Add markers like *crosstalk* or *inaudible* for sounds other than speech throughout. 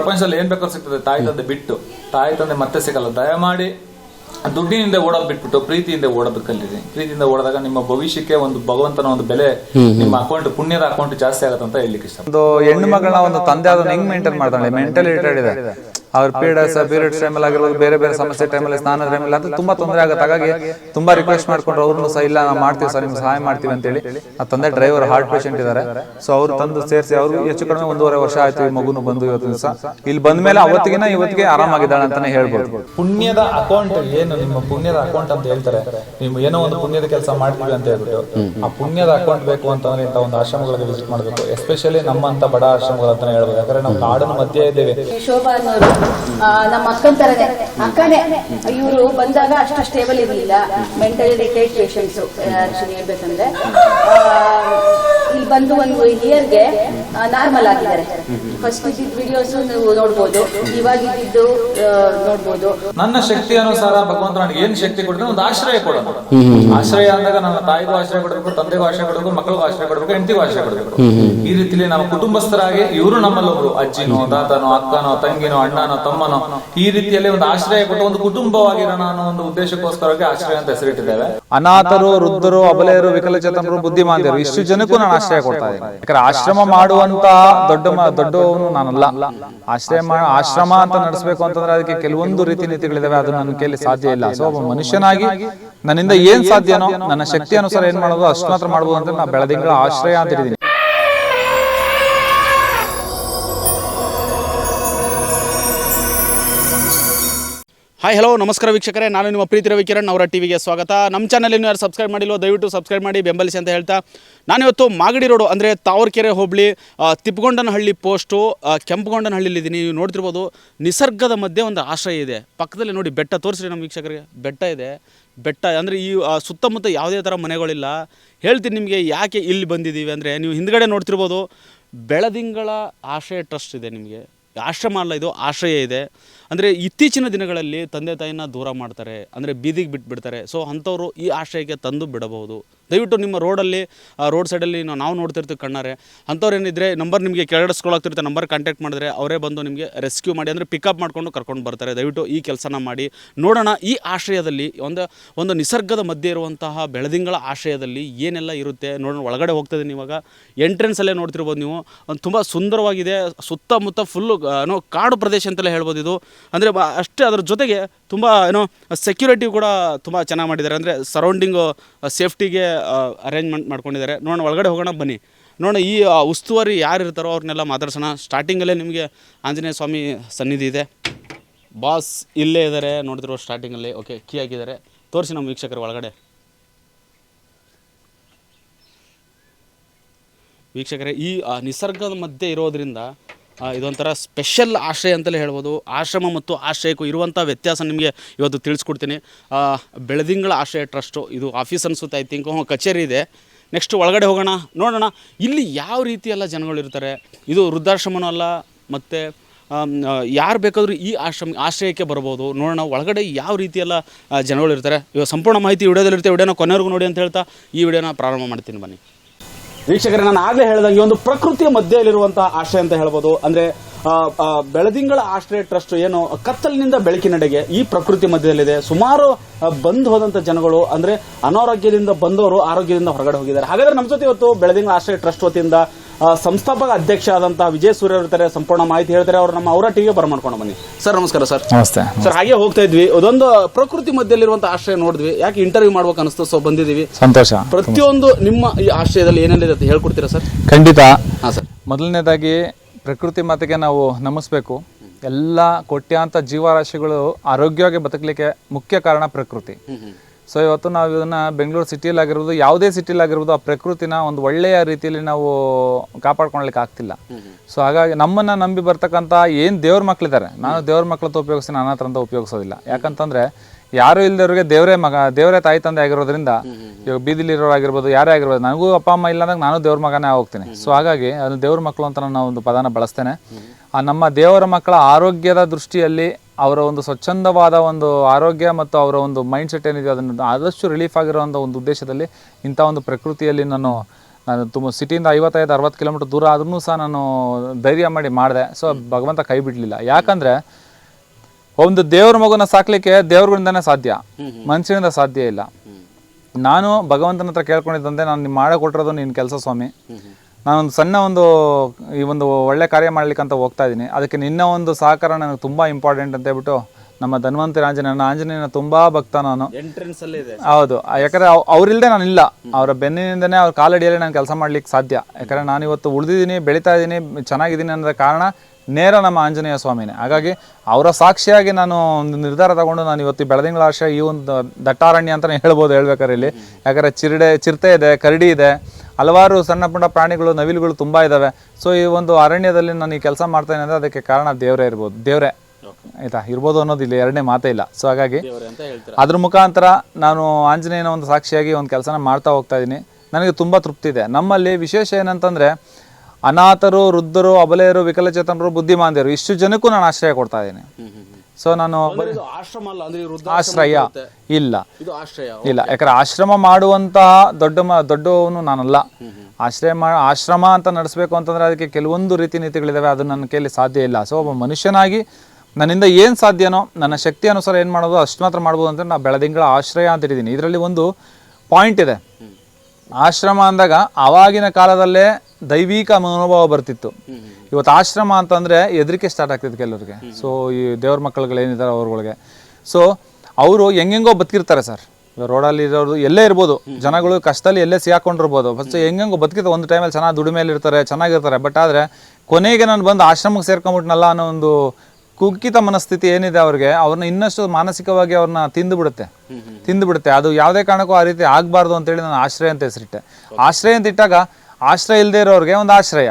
ಪ್ರಪಂಚದಲ್ಲಿ ಏನ್ ಬೇಕಾದ್ರೂ ಸಿಗ್ತದೆ. ತಾಯಿ ತಂದೆ ಬಿಟ್ಟು ತಾಯಿ ತಂದೆ ಮತ್ತೆ ಸಿಗಲ್ಲ. ದಯಮಾಡಿ ದುಡ್ಡಿನಿಂದ ಓಡೋದ್ ಬಿಟ್ಬಿಟ್ಟು ಪ್ರೀತಿಯಿಂದ ಓಡೋದು ಕಲೀರಿ. ಪ್ರೀತಿಯಿಂದ ಓಡೋದಾಗ ನಿಮ್ಮ ಭವಿಷ್ಯಕ್ಕೆ ಒಂದು ಭಗವಂತನ ಒಂದು ಬೆಲೆ ನಿಮ್ಮ ಅಕೌಂಟ್ ಪುಣ್ಯದ ಅಕೌಂಟ್ ಜಾಸ್ತಿ ಆಗುತ್ತೆ ಅಂತ ಹೇಳಲಿಕ್ಕೆ ಇಷ್ಟ ಒಂದು ಹೆಣ್ಣು ಮಗಳ ಒಂದು ತಂದೆ ಅದನ್ನ ಹೆಂಗ್ ಮೇಂಟೈನ್ ಮಾಡ್ತಾಳೆ ಮೆಂಟಲಿ ಇದೆ. ಅವ್ರ ಪೀರಿಯಡ್ಸ್ ಪೀರಿಯಡ್ ಟೈಮಲ್ಲಿ ಆಗಿರ್ಬೋದು ಬೇರೆ ಬೇರೆ ಸಮಸ್ಯೆ ಟೈಮಲ್ಲಿ ಸ್ನಾನ ಟೈಮಲ್ಲಿ ಅಂತ ತುಂಬಾ ತೊಂದರೆ ಆಗುತ್ತೆ. ಹಾಗಾಗಿ ತುಂಬಾ ರಿಕ್ವೆಸ್ಟ್ ಮಾಡ್ಕೊಂಡ್ರೆ ಅವ್ರನ್ನು ಸಹ ಇಲ್ಲ ನಾವು ಮಾಡ್ತೀವಿ ಸರ್ ನಿಮ್ಗೆ ಸಹಾಯ ಮಾಡ್ತೀವಿ ಅಂತೇಳಿ ಆ ತಂದೆ ಡ್ರೈವರ್ ಹಾರ್ಟ್ ಪೇಷಂಟ್ ಇದ್ದಾರೆ. ಸೊ ಅವ್ರು ತಂದು ಸೇರಿಸಿ ಅವರು ಹೆಚ್ಚು ಕಡಿಮೆ ಒಂದೂವರೆ ವರ್ಷ ಆಯ್ತು ಈ ಮಗುನು ಬಂದು ಇವತ್ತು ದಿವಸ ಇಲ್ಲಿ ಬಂದ ಮೇಲೆ ಅವತ್ತಿಗಿನ ಇವತ್ತಿಗೆ ಆರಾಮಾಗಿದ್ದಾಳೆ ಅಂತಾನೆ ಹೇಳ್ಬೋದು. ಪುಣ್ಯದ ಅಕೌಂಟ್ ಏನು? ನಿಮ್ಮ ಪುಣ್ಯದ ಅಕೌಂಟ್ ಅಂತ ಹೇಳ್ತಾರೆ. ನೀವು ಏನೋ ಒಂದು ಪುಣ್ಯದ ಕೆಲಸ ಮಾಡ್ತೀವಿ ಅಂತ ಹೇಳ್ಬಿಟ್ಟು. ಆ ಪುಣ್ಯದ ಅಕೌಂಟ್ ಬೇಕು ಅಂತಂದ್ರೆ ಇಂಥ ಒಂದು ಆಶ್ರಮಗಳಿಗೆ ವಿಸಿಟ್ ಮಾಡಬೇಕು. ಎಸ್ಪೆಷಲಿ ನಮ್ಮಂತ ಬಡ ಆಶ್ರಮಗಳು ಅಂತಾನೆ ಹೇಳ್ಬೇಕು ಯಾಕಂದ್ರೆ ನಾವು ಕಾಡಿನ ಮಧ್ಯೆ ಇದ್ದೇವೆ. ಶೋಭಾ ನಮ್ಮ ಅಕ್ಕನ ತರನೇ. ಅಕ್ಕನೇ ಇವರು ಬಂದಾಗ ಅಷ್ಟು ಸ್ಟೇಬಲ್ ಇರಲಿಲ್ಲ. ಮೆಂಟಲಿ ಡಿಕೇಟ್ ಪೇಷಂಟ್ಸ್ ಹೇಳ್ಬೇಕಂದ್ರೆ. ಇಲ್ಲಿ ಬಂದು ಒಂದು ಇಯರ್ಗೆ ನಾರ್ಮಲ್ ಆಗಿದ್ದಾರೆ. ಫಸ್ಟ್ ಇದ್ದಿದ್ದ ವಿಡಿಯೋಸ್ ನೀವು ನೋಡ್ಬೋದು ಇವಾಗ ಇದ್ದಿದ್ದು ನೋಡ್ಬೋದು. ನನ್ನ ಶಕ್ತಿ ಅನುಸಾರ ಭಗವಂತ ನನಗೆ ಏನ್ ಶಕ್ತಿ ಕೊಡ್ತಾನೆ ಒಂದು ಆಶ್ರಯ ಕೊಡೋದು ಆಶ್ರಯ ಅಂದಾಗ ನನ್ನ ತಾಯಿಗೂ ಆಶ್ರಯ ಕೊಡಬೇಕು ತಂದೆಗೂ ಆಶ್ರಯ ಕೊಡಬೇಕು ಮಕ್ಕಳಿಗೂ ಆಶ್ರಯ ಕೊಡಬೇಕು ಹೆಂಡತಿಗೂ ಆಶ್ರಯ ಕೊಡಬೇಕು. ಈ ರೀತಿಲಿ ನಾವು ಕುಟುಂಬಸ್ಥರಾಗಿ ಇವರು ನಮ್ಮಲ್ಲೊಬ್ರು ಅಜ್ಜಿನೋ ದಾದನೋ ಅಕ್ಕನೋ ತಂಗಿನೋ ಅಣ್ಣನೋ ತಮ್ಮನೋ ಈ ರೀತಿಯಲ್ಲಿ ಒಂದು ಆಶ್ರಯ ಕೊಟ್ಟು ಒಂದು ಕುಟುಂಬವಾಗಿರೋಣ ಅನ್ನೋ ಒಂದು ಉದ್ದೇಶಕ್ಕೋಸ್ಕರವಾಗಿ ಆಶ್ರಯ ಅಂತ ಹೆಸರಿಟ್ಟಿದ್ದೇವೆ. ಅನಾಥರು ವೃದ್ಧರು ಅಬಲೆಯರು ವಿಕಲಚೇತನರು ಬುದ್ಧಿಮಾಂದ್ಯರು ಇಷ್ಟು ಜನಕ್ಕೂ ನಾನು ಆಶ್ರಯ ಕೊಡ್ತಾ ಇದ್ದೀನಿ. ಯಾಕಂದ್ರೆ ಆಶ್ರಮ ಮಾಡುವಂತ ದೊಡ್ಡ ದೊಡ್ಡವನು ನಾನಲ್ಲ. ಆಶ್ರಯ ಆಶ್ರಮ ಅಂತ ನಡೆಸಬೇಕು ಅಂತಂದ್ರೆ ಅದಕ್ಕೆ ಕೆಲವೊಂದು ರೀತಿ ನೀತಿಗಳಿದಾವೆ ಅದು ನನ್ನ ಕೈಲಿ ಸಾಧ್ಯ ಇಲ್ಲ. ಸೊ ಒಬ್ಬ ಮನುಷ್ಯನಾಗಿ ನನ್ನಿಂದ ಏನ್ ಸಾಧ್ಯನೋ ನನ್ನ ಶಕ್ತಿ ಅನುಸಾರ ಏನ್ ಮಾಡೋದು ಅಷ್ಟು ಮಾತ್ರ ಮಾಡ್ಬೋದು ಅಂತ ನಾ ಬೆಳದಿಂಗಳ ಆಶ್ರಯ ಅಂತ ಹೇಳಿದೀನಿ ಹಾಯ್ ಹಲೋ ನಮಸ್ಕಾರ ವೀಕ್ಷಕರೇ. ನಾನು ನಿಮ್ಮ ಪ್ರೀತಿ ರವಿ ಕಿರಣ್, ಅವರ ಟಿವಿಗೆ ಸ್ವಾಗತ. ನಮ್ಮ ಚಾನಲ್ ಇನ್ನು ಯಾರು ಸಬ್ಸ್ಕ್ರೈಬ್ ಮಾಡಿಲ್ವೋ ದಯವಿಟ್ಟು ಸಬ್ಸ್ಕ್ರೈಬ್ ಮಾಡಿ, ಬೆಂಬಲಿಸಿ ಅಂತ ಹೇಳ್ತಾ. ನಾನಿವತ್ತು ಮಾಗಡಿ ರೋಡು, ಅಂದರೆ ತಾವರ್ಕೆರೆ ಹೋಬಳಿ ತಿಪ್ಪಗೊಂಡನಹಳ್ಳಿ ಪೋಸ್ಟು ಕೆಂಪುಗೊಂಡನಹಳ್ಳಿಲಿ ಕೆಂಪುಗೊಂಡನಹಳ್ಳಿಲಿದ್ದೀನಿ ನೀವು ನೋಡ್ತಿರ್ಬೋದು, ನಿಸರ್ಗದ ಮಧ್ಯೆ ಒಂದು ಆಶ್ರಯ ಇದೆ. ಪಕ್ಕದಲ್ಲಿ ನೋಡಿ, ಬೆಟ್ಟ ತೋರಿಸ್ರಿ ನಮ್ಮ ವೀಕ್ಷಕರಿಗೆ. ಬೆಟ್ಟ ಇದೆ. ಬೆಟ್ಟ, ಅಂದರೆ ಈ ಸುತ್ತಮುತ್ತ ಯಾವುದೇ ಥರ ಮನೆಗಳಿಲ್ಲ. ಹೇಳ್ತೀನಿ ನಿಮಗೆ, ಯಾಕೆ ಇಲ್ಲಿ ಬಂದಿದ್ದೀವಿ ಅಂದರೆ, ನೀವು ಹಿಂದ್ಗಡೆ ನೋಡ್ತಿರ್ಬೋದು, ಬೆಳದಿಂಗಳ ಆಶ್ರಯ ಟ್ರಸ್ಟ್ ಇದೆ ನಿಮಗೆ. ಆಶ್ರಮ ಅಲ್ಲ ಇದು, ಆಶ್ರಯ ಇದೆ. ಅಂದರೆ ಇತ್ತೀಚಿನ ದಿನಗಳಲ್ಲಿ ತಂದೆ ತಾಯಿನ ದೂರ ಮಾಡ್ತಾರೆ, ಅಂದರೆ ಬೀದಿಗೆ ಬಿಟ್ಬಿಡ್ತಾರೆ. ಸೊ ಅಂಥವ್ರು ಈ ಆಶ್ರಯಕ್ಕೆ ತಂದು ಬಿಡಬಹುದು. ದಯವಿಟ್ಟು ನಿಮ್ಮ ರೋಡಲ್ಲಿ ರೋಡ್ ಸೈಡಲ್ಲಿ ನಾವು ನೋಡ್ತಿರ್ತೀವಿ ಕಣ್ಣಾರೆ. ಅಂಥವ್ರು ಏನಿದ್ರೆ ನಂಬರ್ ನಿಮಗೆ ಕೆಳಗಡೆ ಸ್ಕ್ರೋಲ್ ಆಗ್ತಿರುತ್ತೆ, ನಂಬರ್ ಕಾಂಟ್ಯಾಕ್ಟ್ ಮಾಡಿದ್ರೆ ಅವರೇ ಬಂದು ನಿಮಗೆ ರೆಸ್ಕ್ಯೂ ಮಾಡಿ, ಅಂದರೆ ಪಿಕಪ್ ಮಾಡ್ಕೊಂಡು ಕರ್ಕೊಂಡು ಬರ್ತಾರೆ. ದಯವಿಟ್ಟು ಈ ಕೆಲಸನ ಮಾಡಿ. ನೋಡೋಣ ಈ ಆಶ್ರಯದಲ್ಲಿ ಒಂದು ಒಂದು ನಿಸರ್ಗದ ಮಧ್ಯೆ ಇರುವಂತಹ ಬೆಳದಿಂಗಳ ಆಶ್ರಯದಲ್ಲಿ ಏನೆಲ್ಲ ಇರುತ್ತೆ. ನೋಡೋಣ, ಒಳಗಡೆ ಹೋಗ್ತದೆ ಇವಾಗ ಎಂಟ್ರೆನ್ಸಲ್ಲೇ ನೋಡ್ತಿರ್ಬೋದು ನೀವು. ಒಂದು ತುಂಬ ಸುಂದರವಾಗಿದೆ. ಸುತ್ತಮುತ್ತ ಫುಲ್ಲು ಏನೋ ಕಾಡು ಪ್ರದೇಶ ಅಂತಲೇ ಹೇಳ್ಬೋದು ಇದು. ಅಂದರೆ ಅಷ್ಟೇ ಅದ್ರ ಜೊತೆಗೆ ತುಂಬ, ಏನೋ ಸೆಕ್ಯೂರಿಟಿ ಕೂಡ ತುಂಬ ಚೆನ್ನಾಗಿ ಮಾಡಿದ್ದಾರೆ. ಅಂದರೆ ಸರೌಂಡಿಂಗು ಸೇಫ್ಟಿಗೆ ಅರೇಂಜ್ಮೆಂಟ್ ಮಾಡ್ಕೊಂಡಿದ್ದಾರೆ. ನೋಡೋಣ, ಒಳಗಡೆ ಹೋಗೋಣ, ಬನ್ನಿ. ನೋಡೋಣ, ಈ ಉಸ್ತುವಾರಿ ಯಾರು ಇರ್ತಾರೋ ಅವ್ರನ್ನೆಲ್ಲ ಮಾತಾಡ್ಸೋಣ. ಸ್ಟಾರ್ಟಿಂಗಲ್ಲೇ ನಿಮಗೆ ಆಂಜನೇಯ ಸ್ವಾಮಿ ಸನ್ನಿಧಿ ಇದೆ. ಬಾಸ್ ಇಲ್ಲೇ ಇದ್ದಾರೆ ನೋಡಿದ್ರು ಸ್ಟಾರ್ಟಿಂಗಲ್ಲಿ ಓಕೆ ಕೀ ಹಾಕಿದ್ದಾರೆ. ತೋರಿಸಿ ನಮ್ಮ ವೀಕ್ಷಕರು ಒಳಗಡೆ. ವೀಕ್ಷಕರೇ, ಈ ನಿಸರ್ಗದ ಮಧ್ಯೆ ಇರೋದ್ರಿಂದ ಇದೊಂಥರ ಸ್ಪೆಷಲ್ ಆಶ್ರಯ ಅಂತಲೇ ಹೇಳ್ಬೋದು. ಆಶ್ರಮ ಮತ್ತು ಆಶ್ರಯಕ್ಕೂ ಇರುವಂಥ ವ್ಯತ್ಯಾಸ ನಿಮಗೆ ಇವತ್ತು ತಿಳಿಸ್ಕೊಡ್ತೀನಿ. ಬೆಳದಿಂಗಳ ಆಶ್ರಯ ಟ್ರಸ್ಟು, ಇದು ಆಫೀಸ್ ಅನಿಸುತ್ತೆ ಐ ಥಿಂಕ್ ಕಚೇರಿ ಇದೆ. ನೆಕ್ಸ್ಟ್ ಒಳಗಡೆ ಹೋಗೋಣ. ನೋಡೋಣ, ಇಲ್ಲಿ ಯಾವ ರೀತಿ ಎಲ್ಲ ಜನಗಳು ಇರ್ತಾರೆ? ಇದು ವೃದ್ಧಾಶ್ರಮನೂ ಅಲ್ಲ, ಮತ್ತು ಯಾರು ಬೇಕಾದರೂ ಈ ಆಶ್ರಮ, ಆಶ್ರಯಕ್ಕೆ ಬರ್ಬೋದು. ನೋಡೋಣ, ಒಳಗಡೆ ಯಾವ ರೀತಿಯೆಲ್ಲ ಜನಗಳಿರ್ತಾರೆ ಜನಗಳು ಇರ್ತಾರೆ? ಇವಾಗ ಸಂಪೂರ್ಣ ಮಾಹಿತಿ ವಿಡಿಯೋದಲ್ಲಿರುತ್ತೆ. ವಿಡಿಯೋನ ಕೊನೆವರೆಗೂ ನೋಡಿ ಅಂತ ಹೇಳ್ತಾ ಈ ವಿಡಿಯೋನ ಪ್ರಾರಂಭ ಮಾಡ್ತೀನಿ. ಬನ್ನಿ. ವೀಕ್ಷಕರೇ, ನಾನು ಆಗಲೇ ಹೇಳಿದಂಗೆ ಒಂದು ಪ್ರಕೃತಿಯ ಮಧ್ಯೆಯಲ್ಲಿರುವಂತಹ ಆಶ್ರಯ ಅಂತ ಹೇಳ್ಬೋದು. ಅಂದ್ರೆ ಬೆಳದಿಂಗಳ ಆಶ್ರಯ ಟ್ರಸ್ಟ್ ಏನು ಕತ್ತಲಿನಿಂದ ಬೆಳಕಿನಡೆಗೆ ಈ ಪ್ರಕೃತಿ ಮಧ್ಯದಲ್ಲಿದೆ. ಸುಮಾರು ಬಂದ್ ಹೋದಂತ ಜನಗಳು, ಅಂದ್ರೆ ಅನಾರೋಗ್ಯದಿಂದ ಬಂದವರು ಆರೋಗ್ಯದಿಂದ ಹೊರಗಡೆ ಹೋಗಿದ್ದಾರೆ. ಹಾಗಾದ್ರೆ ನಮ್ಮ ಜೊತೆ ಇವತ್ತು ಬೆಳದಿಂಗಳ ಆಶ್ರಯ ಟ್ರಸ್ಟ್ ವತಿಯಿಂದ ಸಂಸ್ಥಾಪಕ ಅಧ್ಯಕ್ಷ ಆದಂತಹ ವಿಜಯ ಸೂರ್ಯ ಇರ್ತಾರೆ ಸಂಪೂರ್ಣ ಮಾಹಿತಿ ಹೇಳ್ತಾರೆ. ಅವರು ನಮ್ಮ ಅವರ ಟಿವಿಗೆ ಬರಮಾಡ್ಕೊಂಡು ಬನ್ನಿ. ಸರ್ ನಮಸ್ಕಾರ ಸರ್. ನಮಸ್ತೆ. ಸರ್ ಹಾಗೆ ಹೋಗ್ತಾ ಇದ್ವಿ. ಅದೊಂದು ಪ್ರಕೃತಿ ಮಧ್ಯದಲ್ಲಿರುವಂತಹ ಆಶ್ರಯ ನೋಡಿದ್ವಿ. ಯಾಕೆ ಇಂಟರ್ವ್ಯೂ ಮಾಡ್ಬೇಕು ಅನಿಸ್ತು ಸೊ ಬಂದಿದ್ದೀವಿ. ಸಂತೋಷ. ಪ್ರತಿಯೊಂದು ನಿಮ್ಮ ಈ ಆಶ್ರಯದಲ್ಲಿ ಏನೆಲ್ಲ ಅಂತ ಹೇಳ್ಕೊಡ್ತೀರಾ ಸರ್? ಖಂಡಿತ. ಹಾಂ ಸರ್. ಮೊದಲನೇದಾಗಿ ಪ್ರಕೃತಿ ಮಾತಿಗೆ ನಾವು ನಮಿಸ್ಬೇಕು. ಎಲ್ಲ ಕೋಟ್ಯಾಂತ ಜೀವರಾಶಿಗಳು ಆರೋಗ್ಯವಾಗಿ ಬದುಕಲಿಕ್ಕೆ ಮುಖ್ಯ ಕಾರಣ ಪ್ರಕೃತಿ. ಸೊ ಇವತ್ತು ನಾವು ಇದನ್ನು ಬೆಂಗಳೂರು ಸಿಟಿಯಲ್ಲಾಗಿರ್ಬೋದು, ಯಾವುದೇ ಸಿಟಿಯಲ್ಲಾಗಿರ್ಬೋದು, ಆ ಪ್ರಕೃತಿನ ಒಂದು ಒಳ್ಳೆಯ ರೀತಿಯಲ್ಲಿ ನಾವು ಕಾಪಾಡ್ಕೊಳ್ಲಿಕ್ಕೆ ಆಗ್ತಿಲ್ಲ. ಸೊ ಹಾಗಾಗಿ ನಮ್ಮನ್ನ ನಂಬಿ ಬರ್ತಕ್ಕಂಥ ಏನು ದೇವ್ರ ಮಕ್ಕಳಿದ್ದಾರೆ ನಾನು ದೇವ್ರ ಮಕ್ಳಂತ ಉಪಯೋಗಿಸ್ತೀನಿ ಹತ್ರ ಅಂತ ಉಪಯೋಗಿಸೋದಿಲ್ಲ. ಯಾಕಂತಂದ್ರೆ, ಯಾರು ಇಲ್ದವ್ರಿಗೆ ದೇವರೇ ಮಗ, ದೇವರೇ ತಾಯಿ ತಂದೆ ಆಗಿರೋದ್ರಿಂದ, ಇವಾಗ ಬೀದಿಲಿ ಇರೋರಾಗಿರ್ಬೋದು ಯಾರೇ ಆಗಿರ್ಬೋದು, ನನಗೂ ಅಪ್ಪ, ಅಮ್ಮ ಇಲ್ಲ ಅಂದಾಗ ನಾನು ದೇವ್ರ ಮಗನೇ ಹೋಗ್ತೀನಿ ಸೊ ಹಾಗಾಗಿ ಅದು ದೇವ್ರ ಮಕ್ಕಳು ಅಂತ ನಾನು ಒಂದು ಪದನ ಬಳಸ್ತೇನೆ. ಆ ನಮ್ಮ ದೇವರ ಮಕ್ಕಳ ಆರೋಗ್ಯದ ದೃಷ್ಟಿಯಲ್ಲಿ ಅವರ ಒಂದು ಸ್ವಚ್ಛಂದವಾದ ಒಂದು ಆರೋಗ್ಯ ಮತ್ತು ಅವರ ಒಂದು ಮೈಂಡ್ ಸೆಟ್ ಏನಿದೆ ಅದನ್ನು ಆದಷ್ಟು ರಿಲೀಫ್ ಆಗಿರುವಂಥ ಒಂದು ಉದ್ದೇಶದಲ್ಲಿ ಇಂಥ ಒಂದು ಪ್ರಕೃತಿಯಲ್ಲಿ ನಾನು ನಾನು ತುಂಬ ಸಿಟಿಯಿಂದ ಐವತ್ತೈದು ಅರವತ್ತು ಕಿಲೋಮೀಟರ್ ದೂರ ಆದ್ರೂ ಸಹ ನಾನು ಧೈರ್ಯ ಮಾಡಿ ಮಾಡಿದೆ. ಸೊ ಭಗವಂತ ಕೈ ಬಿಡಲಿಲ್ಲ. ಯಾಕಂದರೆ ಒಂದು ದೇವ್ರ ಮಗುನ ಸಾಕ್ಲಿಕ್ಕೆ ದೇವ್ರಗಳಿಂದನೇ ಸಾಧ್ಯ. ಮನುಷ್ಯನಿಂದ ಸಾಧ್ಯ ಇಲ್ಲ. ನಾನು ಭಗವಂತನ ಹತ್ರ ಕೇಳ್ಕೊಂಡಿದ್ದಂತೆ ನಾನು ನಿಮ್ಮ ಮಾಡೋ ಕೊಟ್ಟಿರೋದು ನಿನ್ನ ಕೆಲಸ ಸ್ವಾಮಿ. ನಾನೊಂದು ಸಣ್ಣ ಒಂದು ಈ ಒಂದು ಒಳ್ಳೆ ಕಾರ್ಯ ಮಾಡಲಿಕ್ಕೆ ಅಂತ ಹೋಗ್ತಾ ಇದ್ದೀನಿ. ಅದಕ್ಕೆ ನಿನ್ನ ಒಂದು ಸಹಕಾರ ನನಗೆ ತುಂಬ ಇಂಪಾರ್ಟೆಂಟ್ ಅಂತ ಹೇಳ್ಬಿಟ್ಟು ನಮ್ಮ ಧನ್ವಂತರಿ ಆಂಜನೇಯ ನನ್ನ ಆಂಜನೇಯನ ತುಂಬ ಭಕ್ತ ನಾನು. ಹೌದು. ಯಾಕಂದ್ರೆ ಅವರಿಲ್ಲದೆ ಅವ್ರಿಲ್ದೆ ನಾನು ಇಲ್ಲ. ಅವರ ಬೆನ್ನಿನಿಂದನೇ ಅವ್ರ ಕಾಲಡಿಯಲ್ಲಿ ನಾನು ಕೆಲಸ ಮಾಡ್ಲಿಕ್ಕೆ ಸಾಧ್ಯ. ಯಾಕಂದ್ರೆ ನಾನು ಇವತ್ತು ಉಳಿದಿದ್ದೀನಿ ಬೆಳೀತಾ ಇದ್ದೀನಿ ಚೆನ್ನಾಗಿದ್ದೀನಿ ಅನ್ನೋ ಕಾರಣ ನೇರ ನಮ್ಮ ಆಂಜನೇಯ ಸ್ವಾಮಿನೇ. ಹಾಗಾಗಿ ಅವರ ಸಾಕ್ಷಿಯಾಗಿ ನಾನು ಒಂದು ನಿರ್ಧಾರ ತಗೊಂಡು ನಾನು ಇವತ್ತು ಬೆಳದಿಂಗಳ ಆಶಯ ಈ ಒಂದು ದಟ್ಟಾರಣ್ಯ ಅಂತಲೇ ಹೇಳ್ಬೋದು ಹೇಳ್ಬೇಕಾದ್ರೆ ಇಲ್ಲಿ. ಯಾಕಂದ್ರೆ ಚಿರಡೆ ಚಿರತೆ ಇದೆ ಕರಡಿ ಇದೆ. ಹಲವಾರು ಸಣ್ಣ ಪುಟ್ಟ ಪ್ರಾಣಿಗಳು ನವಿಲುಗಳು ತುಂಬ ಇದ್ದಾವೆ ಸೊ ಈ ಒಂದು ಅರಣ್ಯದಲ್ಲಿ ನಾನು ಈ ಕೆಲಸ ಮಾಡ್ತೇನೆ ಅಂದರೆ ಅದಕ್ಕೆ ಕಾರಣ ದೇವರೇ ಇರ್ಬೋದು. ದೇವರೇ. ಆಯ್ತಾ? ಇರ್ಬೋದು ಅನ್ನೋದು ಇಲ್ಲಿ ಎರಡನೇ ಮಾತೇ ಇಲ್ಲ. ಸೊ ಹಾಗಾಗಿ ಅದ್ರ ಮುಖಾಂತರ ನಾನು ಆಂಜನೇಯನ ಒಂದು ಸಾಕ್ಷಿಯಾಗಿ ಒಂದು ಕೆಲಸನ ಮಾಡ್ತಾ ಹೋಗ್ತಾ ಇದ್ದೀನಿ. ನನಗೆ ತುಂಬ ತೃಪ್ತಿ ಇದೆ. ನಮ್ಮಲ್ಲಿ ವಿಶೇಷ ಏನಂತಂದರೆ ಅನಾಥರು ವೃದ್ಧರು ಅಬಲೆಯರು ವಿಕಲಚೇತನರು ಬುದ್ಧಿಮಾಂದ್ಯರು ಇಷ್ಟು ಜನಕ್ಕೂ ನಾನು ಆಶ್ರಯ ಕೊಡ್ತಾ ಇದ್ದೀನಿ. ಸೊ ನಾನು ಆಶ್ರಮ ಅಲ್ಲ ಅಂದ್ರೆ ಆಶ್ರಯ. ಇಲ್ಲ. ಇದು ಆಶ್ರಯ ಇಲ್ಲ. ಯಾಕಂದ್ರೆ ಆಶ್ರಮ ಮಾಡುವಂತಹ ದೊಡ್ಡ ದೊಡ್ಡವನು ನಾನಲ್ಲ. ಆಶ್ರಯ ಆಶ್ರಮ ಅಂತ ನಡೆಸಬೇಕು ಅಂತಂದ್ರೆ ಅದಕ್ಕೆ ಕೆಲವೊಂದು ರೀತಿ ನೀತಿಗಳಿದಾವೆ ಅದು ನನ್ನ ಕೈಯಲ್ಲಿ ಸಾಧ್ಯ ಇಲ್ಲ. ಸೊ ಒಬ್ಬ ಮನುಷ್ಯನಾಗಿ ನನ್ನಿಂದ ಏನು ಸಾಧ್ಯನೋ ನನ್ನ ಶಕ್ತಿ ಅನುಸಾರ ಏನು ಮಾಡೋದು ಅಷ್ಟು ಮಾತ್ರ ಮಾಡ್ಬೋದು ಅಂತ ನಾ ಬೆಳದಿಂಗಳ ಆಶ್ರಯ ಅಂತ ಇದ್ದೀನಿ ಇದರಲ್ಲಿ ಒಂದು ಪಾಯಿಂಟ್ ಇದೆ. ಆಶ್ರಮ ಅಂದಾಗ ಆವಾಗಿನ ಕಾಲದಲ್ಲೇ ದೈವಿಕ ಮನೋಭಾವ ಬರ್ತಿತ್ತು. ಇವತ್ತು ಆಶ್ರಮ ಅಂತಂದ್ರೆ ಹೆದರಿಕೆ ಸ್ಟಾರ್ಟ್ ಆಗ್ತಿತ್ತು ಕೆಲವ್ರಿಗೆ. ಸೊ ಈ ದೇವ್ರ ಮಕ್ಕಳುಗಳು ಏನಿದ್ದಾರೆ ಅವ್ರಗಳಿಗೆ. ಸೊ ಅವರು ಹೆಂಗೆಂಗೋ ಬದುಕಿರ್ತಾರೆ ಸರ್ ರೋಡಲ್ಲಿ ಇರೋರು ಎಲ್ಲೇ ಇರ್ಬೋದು. ಜನಗಳು ಕಷ್ಟದಲ್ಲಿ ಎಲ್ಲೇ ಸಿಗಾಕೊಂಡಿರ್ಬೋದು ಫಸ್ಟ್ ಹೆಂಗೆಂಗೋ ಬದುಕಿದ ಒಂದು ಟೈಮಲ್ಲಿ ಚೆನ್ನಾಗಿ ದುಡಿಮೆಯಲ್ಲಿ ಇರ್ತಾರೆ, ಚೆನ್ನಾಗಿರ್ತಾರೆ. ಬಟ್ ಆದರೆ ಕೊನೆಗೆ ನಾನು ಬಂದು ಆಶ್ರಮಕ್ಕೆ ಸೇರ್ಕೊಂಬಿಟ್ನಲ್ಲ ಅನ್ನೋ ಒಂದು ಕುಗ್ಗಿತ ಮನಸ್ಥಿತಿ ಏನಿದೆ ಅವ್ರಿಗೆ, ಅವ್ರನ್ನ ಇನ್ನಷ್ಟು ಮಾನಸಿಕವಾಗಿ ಅವ್ರನ್ನ ತಿಂದುಬಿಡುತ್ತೆ ತಿಂದುಬಿಡುತ್ತೆ ತಿಂದು ಬಿಡುತ್ತೆ. ಅದು ಯಾವುದೇ ಕಾರಣಕ್ಕೂ ಆ ರೀತಿ ಆಗಬಾರ್ದು ಅಂತೇಳಿ ನಾನು ಆಶ್ರಯ ಅಂತ ಹೆಸರಿಟ್ಟೆ. ಆಶ್ರಯ ಅಂತ ಇಟ್ಟಾಗ ಆಶ್ರಯ ಇಲ್ಲದೆ ಇರೋರಿಗೆ ಒಂದು ಆಶ್ರಯ.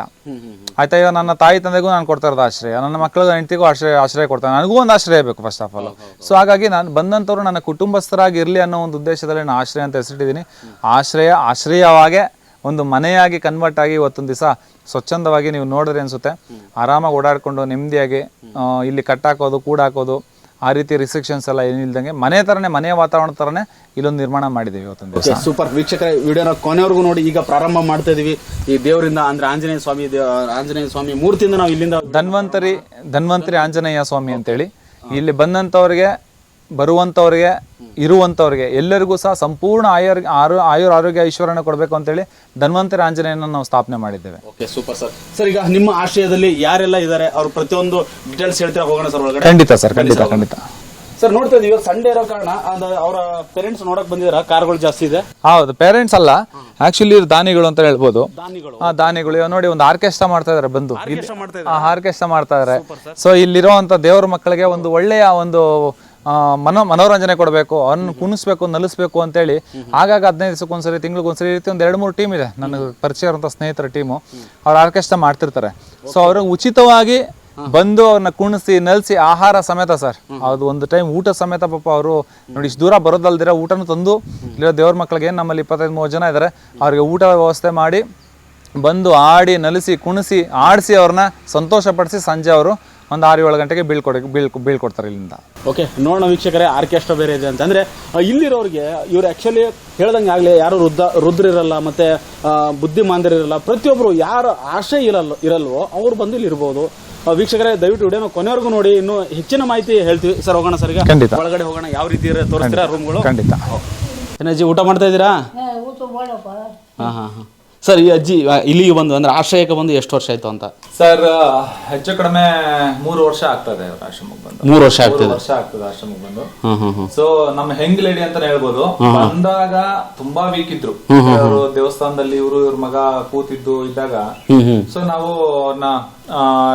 ಆಯ್ತಾ ಇವಾಗ ನನ್ನ ತಾಯಿ ತಂದೆಗೂ ನಾನು ಕೊಡ್ತಾ ಇರೋದು ಆಶ್ರಯ. ನನ್ನ ಮಕ್ಕಳಿಗೂ ಹೆಂಡತಿಗೂ ಆಶ್ರಯ ಆಶ್ರಯ ಕೊಡ್ತಾರೆ. ನನಗೂ ಒಂದು ಆಶ್ರಯ ಬೇಕು ಫಸ್ಟ್ ಆಫ್ ಆಲ್ ಸೊ ಹಾಗಾಗಿ ನಾನು ಬಂದಂಥವ್ರು ನನ್ನ ಕುಟುಂಬಸ್ಥರಾಗಿರಲಿ ಅನ್ನೋ ಒಂದು ಉದ್ದೇಶದಲ್ಲಿ ನಾನು ಆಶ್ರಯ ಅಂತ ಹೆಸರಿಟ್ಟಿದ್ದೀನಿ. ಆಶ್ರಯ ಆಶ್ರಯವಾಗೆ ಒಂದು ಮನೆಯಾಗಿ ಕನ್ವರ್ಟ್ ಆಗಿ ಇವತ್ತೊಂದು ದಿವಸ ಸ್ವಚ್ಛಂದವಾಗಿ ನೀವು ನೋಡಿದ್ರೆ ಅನ್ಸುತ್ತೆ. ಆರಾಮಾಗಿ ಓಡಾಡ್ಕೊಂಡು ನೆಮ್ಮದಿಯಾಗಿ ಇಲ್ಲಿ ಕಟ್ಟಾಕೋದು ಕೂಡಾಕೋದು ಆ ರೀತಿ ರಿಸ್ಟ್ರಿಕ್ಷನ್ಸ್ ಎಲ್ಲ ಏನಿಲ್ದಂಗೆ ಮನೆ ತರನೇ ಮನೆ ವಾತಾವರಣ ಥರನೇ ಇಲ್ಲೊಂದು ನಿರ್ಮಾಣ ಮಾಡಿದ್ದೀವಿ ಇವತ್ತೊಂದು ದಿವಸ. ಸೂಪರ್ ವೀಕ್ಷಕರ ವಿಡಿಯೋನ ಕೊನೆವರೆಗೂ ನೋಡಿ ಈಗ ಪ್ರಾರಂಭ ಮಾಡ್ತಾ ಇದೀವಿ. ಈ ದೇವರಿಂದ ಅಂದ್ರೆ ಆಂಜನೇಯ ಸ್ವಾಮಿ ಆಂಜನೇಯ ಸ್ವಾಮಿ ಮೂರ್ತಿಯಿಂದ ನಾವು ಇಲ್ಲಿಂದ ಧನ್ವಂತರಿ ಧನ್ವಂತರಿ ಆಂಜನೇಯ ಸ್ವಾಮಿ ಅಂತೇಳಿ. ಇಲ್ಲಿ ಬಂದಂಥವ್ರಿಗೆ ಬರುವಂಥವ್ರಿಗೆ ಇರುವಂಥವ್ರಿಗೆ ಎಲ್ಲರಿಗೂ ಸಹ ಸಂಪೂರ್ಣ ಆಯುರ್ ಆರು ಆಯುರ್ ಆರೋಗ್ಯ ಐಶ್ವರ್ಯನ ಕೊಡಬೇಕು ಅಂತೇಳಿ ಧನ್ವಂತರಿ ಆಂಜನೇಯನ ನಾವು ಸ್ಥಾಪನೆ ಮಾಡಿದ್ದೇವೆ. Okay super sir. ಸರ್ ಈಗ ನಿಮ್ಮ ಆಶ್ರಯದಲ್ಲಿ ಯಾರೆಲ್ಲ ಇದ್ದಾರೆ? ಅವ್ರ ಪ್ರತಿಯೊಂದು ಡೀಟೇಲ್ಸ್ ಹೇಳ್ತೀರಾ ಹೋಗೋಣ ಸರ್ ಒಳಗಡೆ? ಖಂಡಿತ ಸರ್ ಖಂಡಿತ ಖಂಡಿತ. ಸರ್ ನೋಡ್ತಾ ಇದೀವಿ ಸಂಡೇ ಇರೋ ಕಾರಣ ಅವರ ಪೇರೆಂಟ್ಸ್ ನೋಡಕ್ ಬಂದಿದಾರ ಕಾರ್ಗಳು ಜಾಸ್ತಿ ಇದೆ. ಹೌದು ಪೇರೆಂಟ್ಸ್ ಅಲ್ಲ. ಆಕ್ಚುಲಿ ದಾನಿಗಳು ಅಂತ ಹೇಳ್ಬೋದು. ಆ ದಾನಿಗಳು. ಇವಾಗ ನೋಡಿ ಒಂದು ಆರ್ಕೆಸ್ಟ್ರಾ ಮಾಡ್ತಾ ಇದಾರೆ ಬಂದು. ಆರ್ಕೆಸ್ಟ್ರಾ ಮಾಡ್ತಾ ಆ ಆರ್ಕೆಸ್ಟ್ರಾ ಮಾಡ್ತಾ ಇದಾರೆ. ಸೊ ಇಲ್ಲಿರುವಂತ ದೇವ್ರ ಮಕ್ಕಳಿಗೆ ಒಂದು ಒಳ್ಳೆಯ ಒಂದು ಮನೋ ಮನೋರಂಜನೆ ಕೊಡಬೇಕು ಅವ್ನ ಕುಣಿಸ್ಬೇಕು ನಲಿಸ್ಬೇಕು ಅಂತೇಳಿ ಆಗಾಗ ಹದಿನೈದು ದಿವಸಕ್ಕೊಂದ್ಸರಿ ತಿಂಗಳಿಗೊಂದ್ಸರಿ ಈ ರೀತಿ ಒಂದು ಎರಡು ಮೂರು ಟೀಮ್ ಇದೆ. ನನಗೆ ಪರಿಚಯ ಇರುವಂಥ ಸ್ನೇಹಿತರ ಟೀಮು ಅವ್ರು ಆರ್ಕೆಸ್ಟ್ರಾ ಮಾಡ್ತಿರ್ತಾರೆ. ಸೊ ಅವ್ರಿಗೆ ಉಚಿತವಾಗಿ ಬಂದು ಅವ್ರನ್ನ ಕುಣಿಸಿ ನಲಿಸಿ ಆಹಾರ ಸಮೇತ ಸರ್. ಅದು ಒಂದು ಟೈಮ್ ಊಟ ಸಮೇತ ಪಾಪ ಅವರು ನೋಡಿ ಇಷ್ಟು ದೂರ ಬರೋದಲ್ದಿರ ಊಟನೂ ತಂದು ಇಲ್ಲಿರೋ ದೇವ್ರ ಮಕ್ಕಳಿಗೆ ಏನು ನಮ್ಮಲ್ಲಿ ಇಪ್ಪತ್ತೈದು ಮೂವತ್ತು ಜನ ಇದ್ದಾರೆ ಅವ್ರಿಗೆ ಊಟ ವ್ಯವಸ್ಥೆ ಮಾಡಿ ಬಂದು ಆಡಿ ನಲಿಸಿ ಕುಣಿಸಿ ಆಡಿಸಿ ಅವ್ರನ್ನ ಸಂತೋಷಪಡಿಸಿ ಸಂಜೆ ಅವರು ಒಂದು ಆರು ಏಳು ಗಂಟೆಗೆ ಬೀಳ್ಕೊಡಿ ಬೀಳ್ ಬೀಳ್ಕೊಡ್ತಾರೆ ಇಲ್ಲಿಂದ. ಓಕೆ ನೋಡೋಣ ವೀಕ್ಷಕರೇ ಆರ್ಕೆಸ್ಟ್ರಾ ಬೇರೆ ಇದೆ ಅಂತ ಅಂದ್ರೆ ಇಲ್ಲಿರೋರಿಗೆ ಇವ್ರು ಆಕ್ಚುಲಿ ಹೇಳ್ದಂಗೆ ಆಗ್ಲಿ ಯಾರು ವೃದ್ಧ ವೃದ್ಧರಿರಲ್ಲ ಮತ್ತೆ ಆ, ಬುದ್ಧಿಮಾಂದರಿರಲ್ಲ ಪ್ರತಿಯೊಬ್ಬರು ಯಾರು ಆಶೆ ಇರಲ್ಲ ಇರಲ್ವೋ ಅವ್ರು ಬಂದು ಇಲ್ಲಿ ಇರ್ಬೋದು. ಆ, ವೀಕ್ಷಕರೇ ದಯವಿಟ್ಟು ವಿಡಿಯೋನ ಕೊನೆವರೆಗೂ ನೋಡಿ ಇನ್ನು ಹೆಚ್ಚಿನ ಮಾಹಿತಿ ಹೇಳ್ತೀವಿ. ಸರ್ ಹೋಗೋಣ ಸರ್ ಈಗ? ಖಂಡಿತ. ಒಳಗಡೆ ಹೋಗೋಣ ಯಾವ ರೀತಿ ಇರೋ- ತೋರಿಸ್ತೀರಾ ರೂಮ್ಗಳು ಖಂಡಿತ. ಏನಜ್ಜಿ ಊಟ ಮಾಡ್ತಾ ಇದ್ದೀರಾ? ಹಾಂ ಹಾಂ ಹಾಂ. ಸರ್ ಈ ಅಜ್ಜಿ ಇಲ್ಲಿ ಇಲ್ಲಿಗೆ ಬಂದು ಅಂದ್ರೆ ಆಶ್ರಯಕ್ಕೆ ಬಂದು ಎಷ್ಟು ವರ್ಷ ಆಯ್ತು ಅಂತ? ಸರ್ ಹೆಚ್ಚು ಕಡಿಮೆ ಮೂರು ವರ್ಷ ಆಗ್ತದೆ ಆಶ್ರಮಕ್ಕೆ ಬಂದು. ಮೂರು ವರ್ಷ ಆಗ್ತದೆ ವರ್ಷ ಆಗ್ತದೆ ಆಶ್ರಮಕ್ಕೆ ಬಂದು. ಸೊ ನಮ್ಮ ಹೆಂಗ್ ಲೇಡಿ ಅಂತಾನೆ ಹೇಳ್ಬೋದು. ಬಂದಾಗ ತುಂಬಾ ವೀಕ್ ಇದ್ರು. ಅವರು ದೇವಸ್ಥಾನದಲ್ಲಿ ಇವರು ಇವ್ರ ಮಗ ಕೂತಿದ್ದು ಇದ್ದಾಗ. ಸೊ ನಾವು ಅವ್ರನ್ನ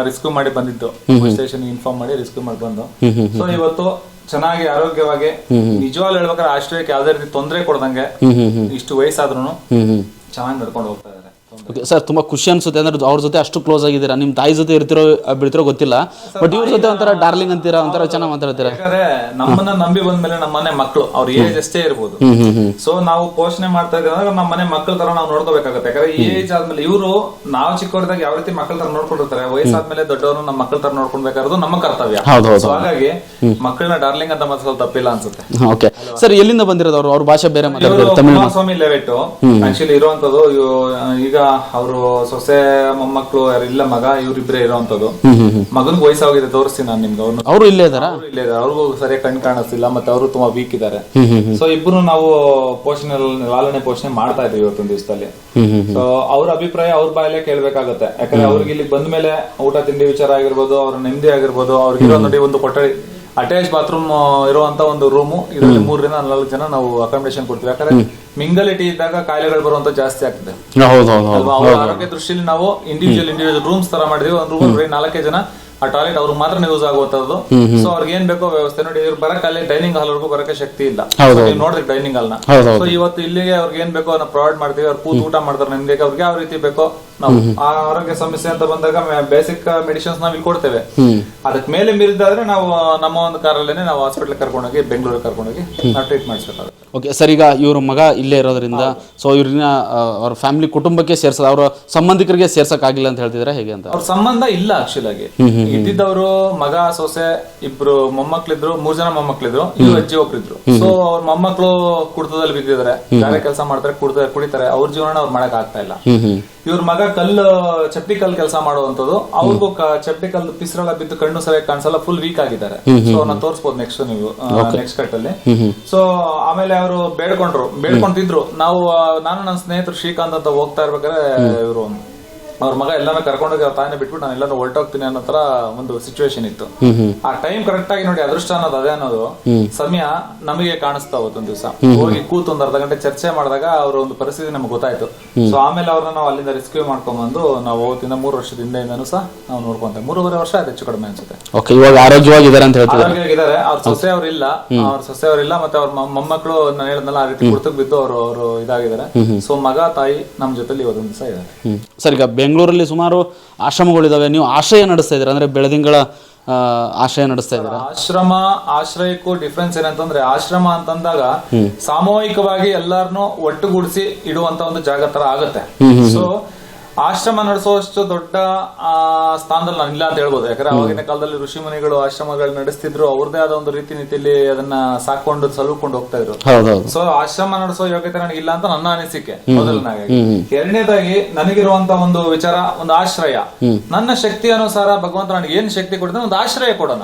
ರಿಸ್ಕ್ಯೂ ಮಾಡಿ ಬಂದಿದ್ದು. ಸ್ಟೇಷನ್ ಇನ್ಫಾರ್ಮ್ ಮಾಡಿ ರಿಸ್ಕ್ಯೂ ಮಾಡಿ ಬಂದು. ಸೊ ಇವತ್ತು ಚೆನ್ನಾಗಿ ಆರೋಗ್ಯವಾಗಿ ನಿಜವಾಗ್ಲೂ ಹೇಳ್ಬೇಕಾದ್ರೆ ಆಶ್ರಯಕ್ಕೆ ಯಾವ್ದೇ ರೀತಿ ತೊಂದರೆ ಕೊಡ್ದಂಗೆ ಇಷ್ಟು ವಯಸ್ಸಾದ್ರೂ ಚೆನ್ನಾಗಿ ನಡ್ಕೊಂಡು ಹೋಗ್ತಾ ಇದಾರೆ ಓಕೆ ಸರ್ ತುಂಬ ಖುಷಿ ಅನ್ಸುತ್ತೆ ಅಂದ್ರೆ ಅವ್ರ ಜೊತೆ ಅಷ್ಟು ಕ್ಲೋಸ್ ಆಗಿದ್ದೀರಾ? ನಿಮ್ಮ ತಾಯಿ ಜೊತೆ ಇರ್ತಿರೋ ಬಿಡ್ತಿರೋ ಗೊತ್ತಿಲ್ಲ. ಬಟ್ ಇವ್ರ ಜೊತೆ ಒಂಥರ ಡಾರ್ಲಿಂಗ್ ಅಂತೀರಾ? ಒಂಥರ ಚೆನ್ನಾಗಿ ಮಾತಾಡ್ತೀರಾ? ಯಾಕಂದ್ರೆ ನಮ್ಮನ್ನ ನಂಬಿ ಬಂದ್ಮೇಲೆ ನಮ್ಮ ಮನೆ ಮಕ್ಕಳು ಅವ್ರ ಏಜ್ ಅಷ್ಟೇ ಇರ್ಬೋದು. ಸೊ ನಾವು ಪೋಷಣೆ ಮಾಡ್ತಾ ಇದ್ರೆ ಅಂದ್ರೆ ನಮ್ಮ ಮನೆ ಮಕ್ಕಳ ತರ ನಾವು ನೋಡ್ಕೋಬೇಕಾಗುತ್ತೆ. ಯಾಕಂದ್ರೆ ಏಜ್ ಆದ್ಮೇಲೆ ಇವರು ನಾವು ಚಿಕ್ಕವರ್ದಾಗ ಯಾವ ರೀತಿ ಮಕ್ಕಳ ತರ ನೋಡ್ಕೊಂಡಿರ್ತಾರೆ ವಯಸ್ಸಾದ್ಮೇಲೆ ದೊಡ್ಡವರು ನಮ್ಮ ಮಕ್ಕಳ ತರ ನೋಡ್ಕೊಳ್ಬೇಕಾದ್ರು ನಮ್ಮ ಕರ್ತವ್ಯ. ಸೊ ಹಾಗಾಗಿ ಮಕ್ಕಳನ್ನ ಡಾರ್ಲಿಂಗ್ ಅಂತ ಮಾತ್ರ ಸ್ವಲ್ಪ ತಪ್ಪಿಲ್ಲ ಅನ್ಸುತ್ತೆ. ಓಕೆ ಸರ್ ಎಲ್ಲಿಂದ ಬಂದಿರೋದು ಅವರು? ಅವ್ರ ಭಾಷೆ ಬೇರೆ ಮಾತಾಡ್ತಾರೆ ತಮಿಳು ಸ್ವಾಮಿ ಲೆವೆಟ್ ಆಕ್ಚುಲಿ ಇರುವಂತದ್ದು ಈಗ ಅವರು ಸೊಸೆ ಮೊಮ್ಮಕ್ಕಳು ಯಾರು ಇಲ್ಲ ಮಗ ಇವ್ರಿಬ್ರೆ ಇರುವಂತದ್ದು ಮಗನ್ಗೆ ವಯಸ್ಸಾಗಿದೆ ತೋರಿಸ್ತೀನಿ ನಾನು ನಿಮ್ಗೆ. ಅವ್ರನ್ನ ಅವರು ಇಲ್ಲೇ ಇದಾರ? ಅವ್ರು ಇಲ್ಲೇ ಇದಾರೆ. ಅವ್ರಿಗೂ ಸರಿಯಾಗಿ ಕಣ್ ಕಾಣಿಸ್ತಿಲ್ಲ ಮತ್ತೆ ಅವರು ತುಂಬಾ ವೀಕ್ ಇದ್ದಾರೆ ಸೊ ಇಬ್ರು ನಾವು ಪೋಷಣೆ ಲಾಲನೆ ಪೋಷಣೆ ಮಾಡ್ತಾ ಇದ್ದೀವಿ ಇವತ್ತೊಂದು ದಿವಸದಲ್ಲಿ. ಸೊ ಅವ್ರ ಅಭಿಪ್ರಾಯ ಅವ್ರ ಬಾಯಲ್ಲೇ ಕೇಳ್ಬೇಕಾಗತ್ತೆ. ಯಾಕಂದ್ರೆ ಅವ್ರಿಗೆ ಇಲ್ಲಿ ಬಂದ ಮೇಲೆ ಊಟ ತಿಂಡಿ ವಿಚಾರ ಆಗಿರ್ಬೋದು ಅವ್ರ ನೆಮ್ಮದಿ ಆಗಿರ್ಬೋದು ಅವ್ರಿಗೆ ನೋಡಿ ಒಂದು ಕೊಠಡಿ. ಅಟ್ಯಾಚ್ ಬಾತ್ರೂಮ್ ಇರುವಂತ ಒಂದು ರೂಮು ಇದರಲ್ಲಿ ಮೂರರಿಂದ ನಾಲ್ಕು ಜನ ನಾವು ಅಕಾಮಿಡೇಷನ್ ಕೊಡ್ತೀವಿ. ಯಾಕಂದ್ರೆ ಮಿಂಗಲಿಟಿ ಇದ್ದಾಗ ಕಾಯಿಲೆಗಳು ಬರುವಂತ ಜಾಸ್ತಿ ಆಗ್ತದೆ. ಹೌದು ಹೌದು ಹೌದು. ಅಲ್ವಾ? ಅವ್ರ ಆರೋಗ್ಯ ದೃಷ್ಟಿಯಲ್ಲಿ ನಾವು ಇಂಡಿವಿಜುವಲ್ ಇಂಡಿವಿಜುವಲ್ ರೂಮ್ಸ್ ತರ ಮಾಡಿದೀವಿ. ಒಂದು ರೂಮ್ ನಾಲ್ಕೇ ಜನ ಆ ಟಾಯ್ಲೆಟ್ ಅವ್ರಿಗೆ ಮಾತ್ರ ಯೂಸ್ ಆಗುವಂತದ್ದು ಸೊ ಅವ್ರಿಗೆ ಏನ್ ಬೇಕೋ ವ್ಯವಸ್ಥೆ ನೋಡಿ ಇವ್ರು ಬರಕ್ ಅಲ್ಲಿ ಡೈನಿಂಗ್ ಹಾಲ್ ವರ್ಗೂ ಬರಕ್ಕೆ ಶಕ್ತಿ ಇಲ್ಲ. ನೋಡಿದ್ರೆ ನೀವು ನೋಡಿದ್ರಿ ಡೈನಿಂಗ್ ಹಾಲ್ನ. ಸೊ ಇವತ್ತು ಇಲ್ಲಿಗೆ ಅವ್ರಿಗೆ ಏನ್ ಬೇಕೋ ನಾವು ಪ್ರೊವೈಡ್ ಮಾಡ್ತೀವಿ ಅವ್ರು ಕೂತ್ ಊಟ ಮಾಡ್ತಾರೆ ನಿಮ್ಗೆ. ಅವ್ರಿಗೆ ಯಾವ ರೀತಿ ಬೇಕೋ ನಾವು ಆ ಆರೋಗ್ಯ ಸಮಸ್ಯೆ ಅಂತ ಬಂದಾಗ ಬೇಸಿಕ್ ಮೆಡಿಸಿನ್ಸ್ ನಾವ್ ಇಲ್ಲಿ ಕೊಡ್ತೇವೆ. ಅದಕ್ಕೆ ಮೇಲೆ ಮೀರಿದಾದ್ರೆ ನಾವು ನಮ್ಮ ಒಂದು ಕಾರಲ್ಲೇನೆ ನಾವು ಹಾಸ್ಪಿಟಲ್ ಕರ್ಕೊಂಡೋಗಿ ಬೆಂಗಳೂರಿಗೆ ಕರ್ಕೊಂಡೋಗಿ ನಾವು ಟ್ರೀಟ್ ಮಾಡಿಸ್ಬೇಕಾಗುತ್ತೆ. ಓಕೆ ಸರ್ ಈಗ ಇವ್ರ ಮಗ ಇಲ್ಲೇ ಇರೋದ್ರಿಂದ ಸೊ ಇವ್ರನ್ನ ಅವ್ರ ಫ್ಯಾಮಿಲಿ ಕುಟುಂಬಕ್ಕೆ ಸೇರ್ಸೋದು ಅವ್ರ ಸಂಬಂಧಿಕರಿಗೆ ಸೇರ್ಸಕ್ ಆಗಿಲ್ಲ ಅಂತ ಹೇಳ್ತಿದ್ರೆ ಹೇಗೆ ಅಂತ? ಅವ್ರ ಸಂಬಂಧ ಇಲ್ಲ ಆಕ್ಚುಲ್ ಆಗಿ. ಇದ್ದಿದ್ದವರು ಮಗ ಸೊಸೆ ಇಬ್ರು ಮೊಮ್ಮಕ್ಳಿದ್ರು ಮೂರ್ ಜನ ಮೊಮ್ಮಕ್ಳಿದ್ರು ಇವ್ರು ಅಜ್ಜಿ ಒಬ್ರಿದ್ರು. ಸೊ ಅವ್ರ ಮೊಮ್ಮಕ್ಳು ಕುಡ್ತದಲ್ಲಿ ಬಿದ್ದಿದ್ದಾರೆ ಬೇರೆ ಕೆಲಸ ಮಾಡ್ತಾರೆ ಕುಡ್ತ ಕುಡಿತಾರೆ ಅವ್ರ ಜೀವನ ಅವ್ರು ಮಾಡಕ್ ಆಗ್ತಾ ಇಲ್ಲ. ಇವ್ರ ಮಗ ಕಲ್ಲು ಚಪ್ಪಿ ಕಲ್ ಕೆಲಸ ಮಾಡುವಂತದ್ದು ಅವ್ರಿಗೂ ಚಪ್ಪಿ ಕಲ್ ಪಿಸ್ರೆಲ್ಲ ಬಿದ್ದು ಕಣ್ಣು ಸರಿಯಾಗಿ ಕಾಣಿಸಲ್ಲ ಫುಲ್ ವೀಕ್ ಆಗಿದ್ದಾರೆ. ಸೊ ಅವ್ರನ್ನ ತೋರಿಸಬಹುದು ನೆಕ್ಸ್ಟ್ ನೀವು ನೆಕ್ಸ್ಟ್ ಕಟ್ ಅಲ್ಲಿ. ಸೊ ಆಮೇಲೆ ಅವರು ಬೇಡ್ಕೊಂಡ್ರು ಬೇಡ್ಕೊಂತಿದ್ರು ನಾವು ನಾನು ನನ್ನ ಸ್ನೇಹಿತರು ಶ್ರೀಕಾಂತ್ ಅಂತ ಹೋಗ್ತಾ ಇರ್ಬೇಕಾದ್ರೆ ಇವರು ಅವ್ರ ಮಗ ಎಲ್ಲಾನು ಕರ್ಕೊಂಡೋಗಿ ಅವ್ರ ತಾಯಿನ ಬಿಟ್ಬಿಟ್ಟು ನಾನು ಎಲ್ಲಾನು ಹೊರಟೋಗ್ತೀನಿ ಅನ್ನೋ ತರ ಒಂದು ಸಿಚುವೇಶನ್ ಇತ್ತು. ಆ ಟೈಮ್ ಕರೆಕ್ಟ್ ಆಗಿ ನೋಡಿ ಅದೃಷ್ಟ ಅನ್ನೋದು ಅದೇ ಅನ್ನೋದು. ಸಮಯ ನಮಗೆ ಕಾಣಿಸ್ತಾ ಒಂದ್ ದಿವಸ. ಹೋಗಿ ಕೂತು ಒಂದ್ ಅರ್ಧ ಗಂಟೆ ಚರ್ಚೆ ಮಾಡಿದಾಗ ಅವ್ರ ಒಂದು ಪರಿಸ್ಥಿತಿ ನಮ್ಗೆ ಗೊತ್ತಾಯ್ತು. ಸೊ ಆಮೇಲೆ ಅವ್ರನ್ನ ನಾವು ಅಲ್ಲಿಂದ ರೆಸ್ಕ್ಯೂ ಮಾಡ್ಕೊಂಡ್ಬಂದು ನಾವು ಹೋಗ್ತಿಂದ ಮೂರು ವರ್ಷದ ಹಿಂದೆಯಿಂದನೂ ಸಹ ನಾವು ನೋಡ್ಕೊಂತೇವೆ ಮೂರುವರೆ ವರ್ಷ ಅದ್ ಹೆಚ್ಚು ಕಡಿಮೆ ಅನ್ಸುತ್ತೆ. ಓಕೆ ಇವಾಗ ಆರೋಗ್ಯವಾಗಿದ್ದಾರೆ ಅಂತ ಹೇಳ್ತಾರೆ ಆರೋಗ್ಯವಾಗಿದ್ದಾರೆ. ಅವ್ರ ಸೊಸೆ ಅವ್ರಿಲ್ಲ ಅವ್ರ ಸೊಸೆ ಅವ್ರಿಲ್ಲ ಮತ್ತೆ ಅವ್ರ ಮೊಮ್ಮಕ್ಳು ಮೊಮ್ಮಕ್ಕಳು ನಾನು ಹೇಳದ್ನಲ್ಲ ಆ ರೀತಿ ಕುರ್ತಕ್ ಬಿದ್ದು ಅವರು ಅವರು ಇದಾಗಿದ್ದಾರೆ. ಸೊ ಮಗ ತಾಯಿ ನಮ್ ಜೊತೆಲಿ ಇವತ್ತೊಂದು ದಿವಸ ಇದ್ದಾರೆ. ಸರ್ ಈಗ ಬೆಂಗಳೂರಲ್ಲಿ ಸುಮಾರು ಆಶ್ರಮಗಳಿದಾವೆ. ನೀವು ಆಶ್ರಯ ನಡೆಸ್ತಾ ಇದ್ದೀರಾ? ಅಂದ್ರೆ ಬೆಳದಿಂಗಳ ಆಶ್ರಯ ನಡೆಸ್ತಾ ಇದ್ದೀರಾ? ಆಶ್ರಮ ಆಶ್ರಯಕ್ಕೂ ಡಿಫ್ರೆನ್ಸ್ ಏನಂತಂದ್ರೆ ಆಶ್ರಮ ಅಂತಂದಾಗ ಸಾಮೂಹಿಕವಾಗಿ ಎಲ್ಲಾರನು ಒಟ್ಟುಗೂಡಿಸಿ ಇಡುವಂತ ಒಂದು ಜಾಗ ತರ ಆಗತ್ತೆ. ಸೊ ಆಶ್ರಮ ನಡೆಸುವಷ್ಟು ದೊಡ್ಡ ಆ, ಸ್ಥಾನದಲ್ಲಿ ನಾನು ಇಲ್ಲ ಅಂತ ಹೇಳ್ಬೋದು. ಯಾಕಂದ್ರೆ ಅವಾಗಿನ ಕಾಲದಲ್ಲಿ ಋಷಿ ಮುನಿಗಳು ಆಶ್ರಮಗಳು ನಡೆಸ್ತಿದ್ರು. ಅವ್ರದೇ ಆದ ಒಂದು ರೀತಿ ನೀತಿಯಲ್ಲಿ ಅದನ್ನ ಸಾಕೊಂಡು ಸಲುಕೊಂಡು ಹೋಗ್ತಾ ಇದ್ರು. ಸೊ ಆಶ್ರಮ ನಡೆಸೋ ಯೋಗ್ಯತೆ ನನಗೆ ಇಲ್ಲ ಅಂತ ನನ್ನ ಅನಿಸಿಕೆ ಮೊದಲನಾಗಿ ಎರಡನೇದಾಗಿ ನನಗಿರುವಂತ ಒಂದು ವಿಚಾರ ಒಂದು ಆಶ್ರಯ. ನನ್ನ ಶಕ್ತಿ ಅನುಸಾರ ಭಗವಂತ ನನಗೆ ಏನ್ ಶಕ್ತಿ ಕೊಡ್ತಾನೆ ಒಂದು ಆಶ್ರಯ ಕೊಡೋಣ.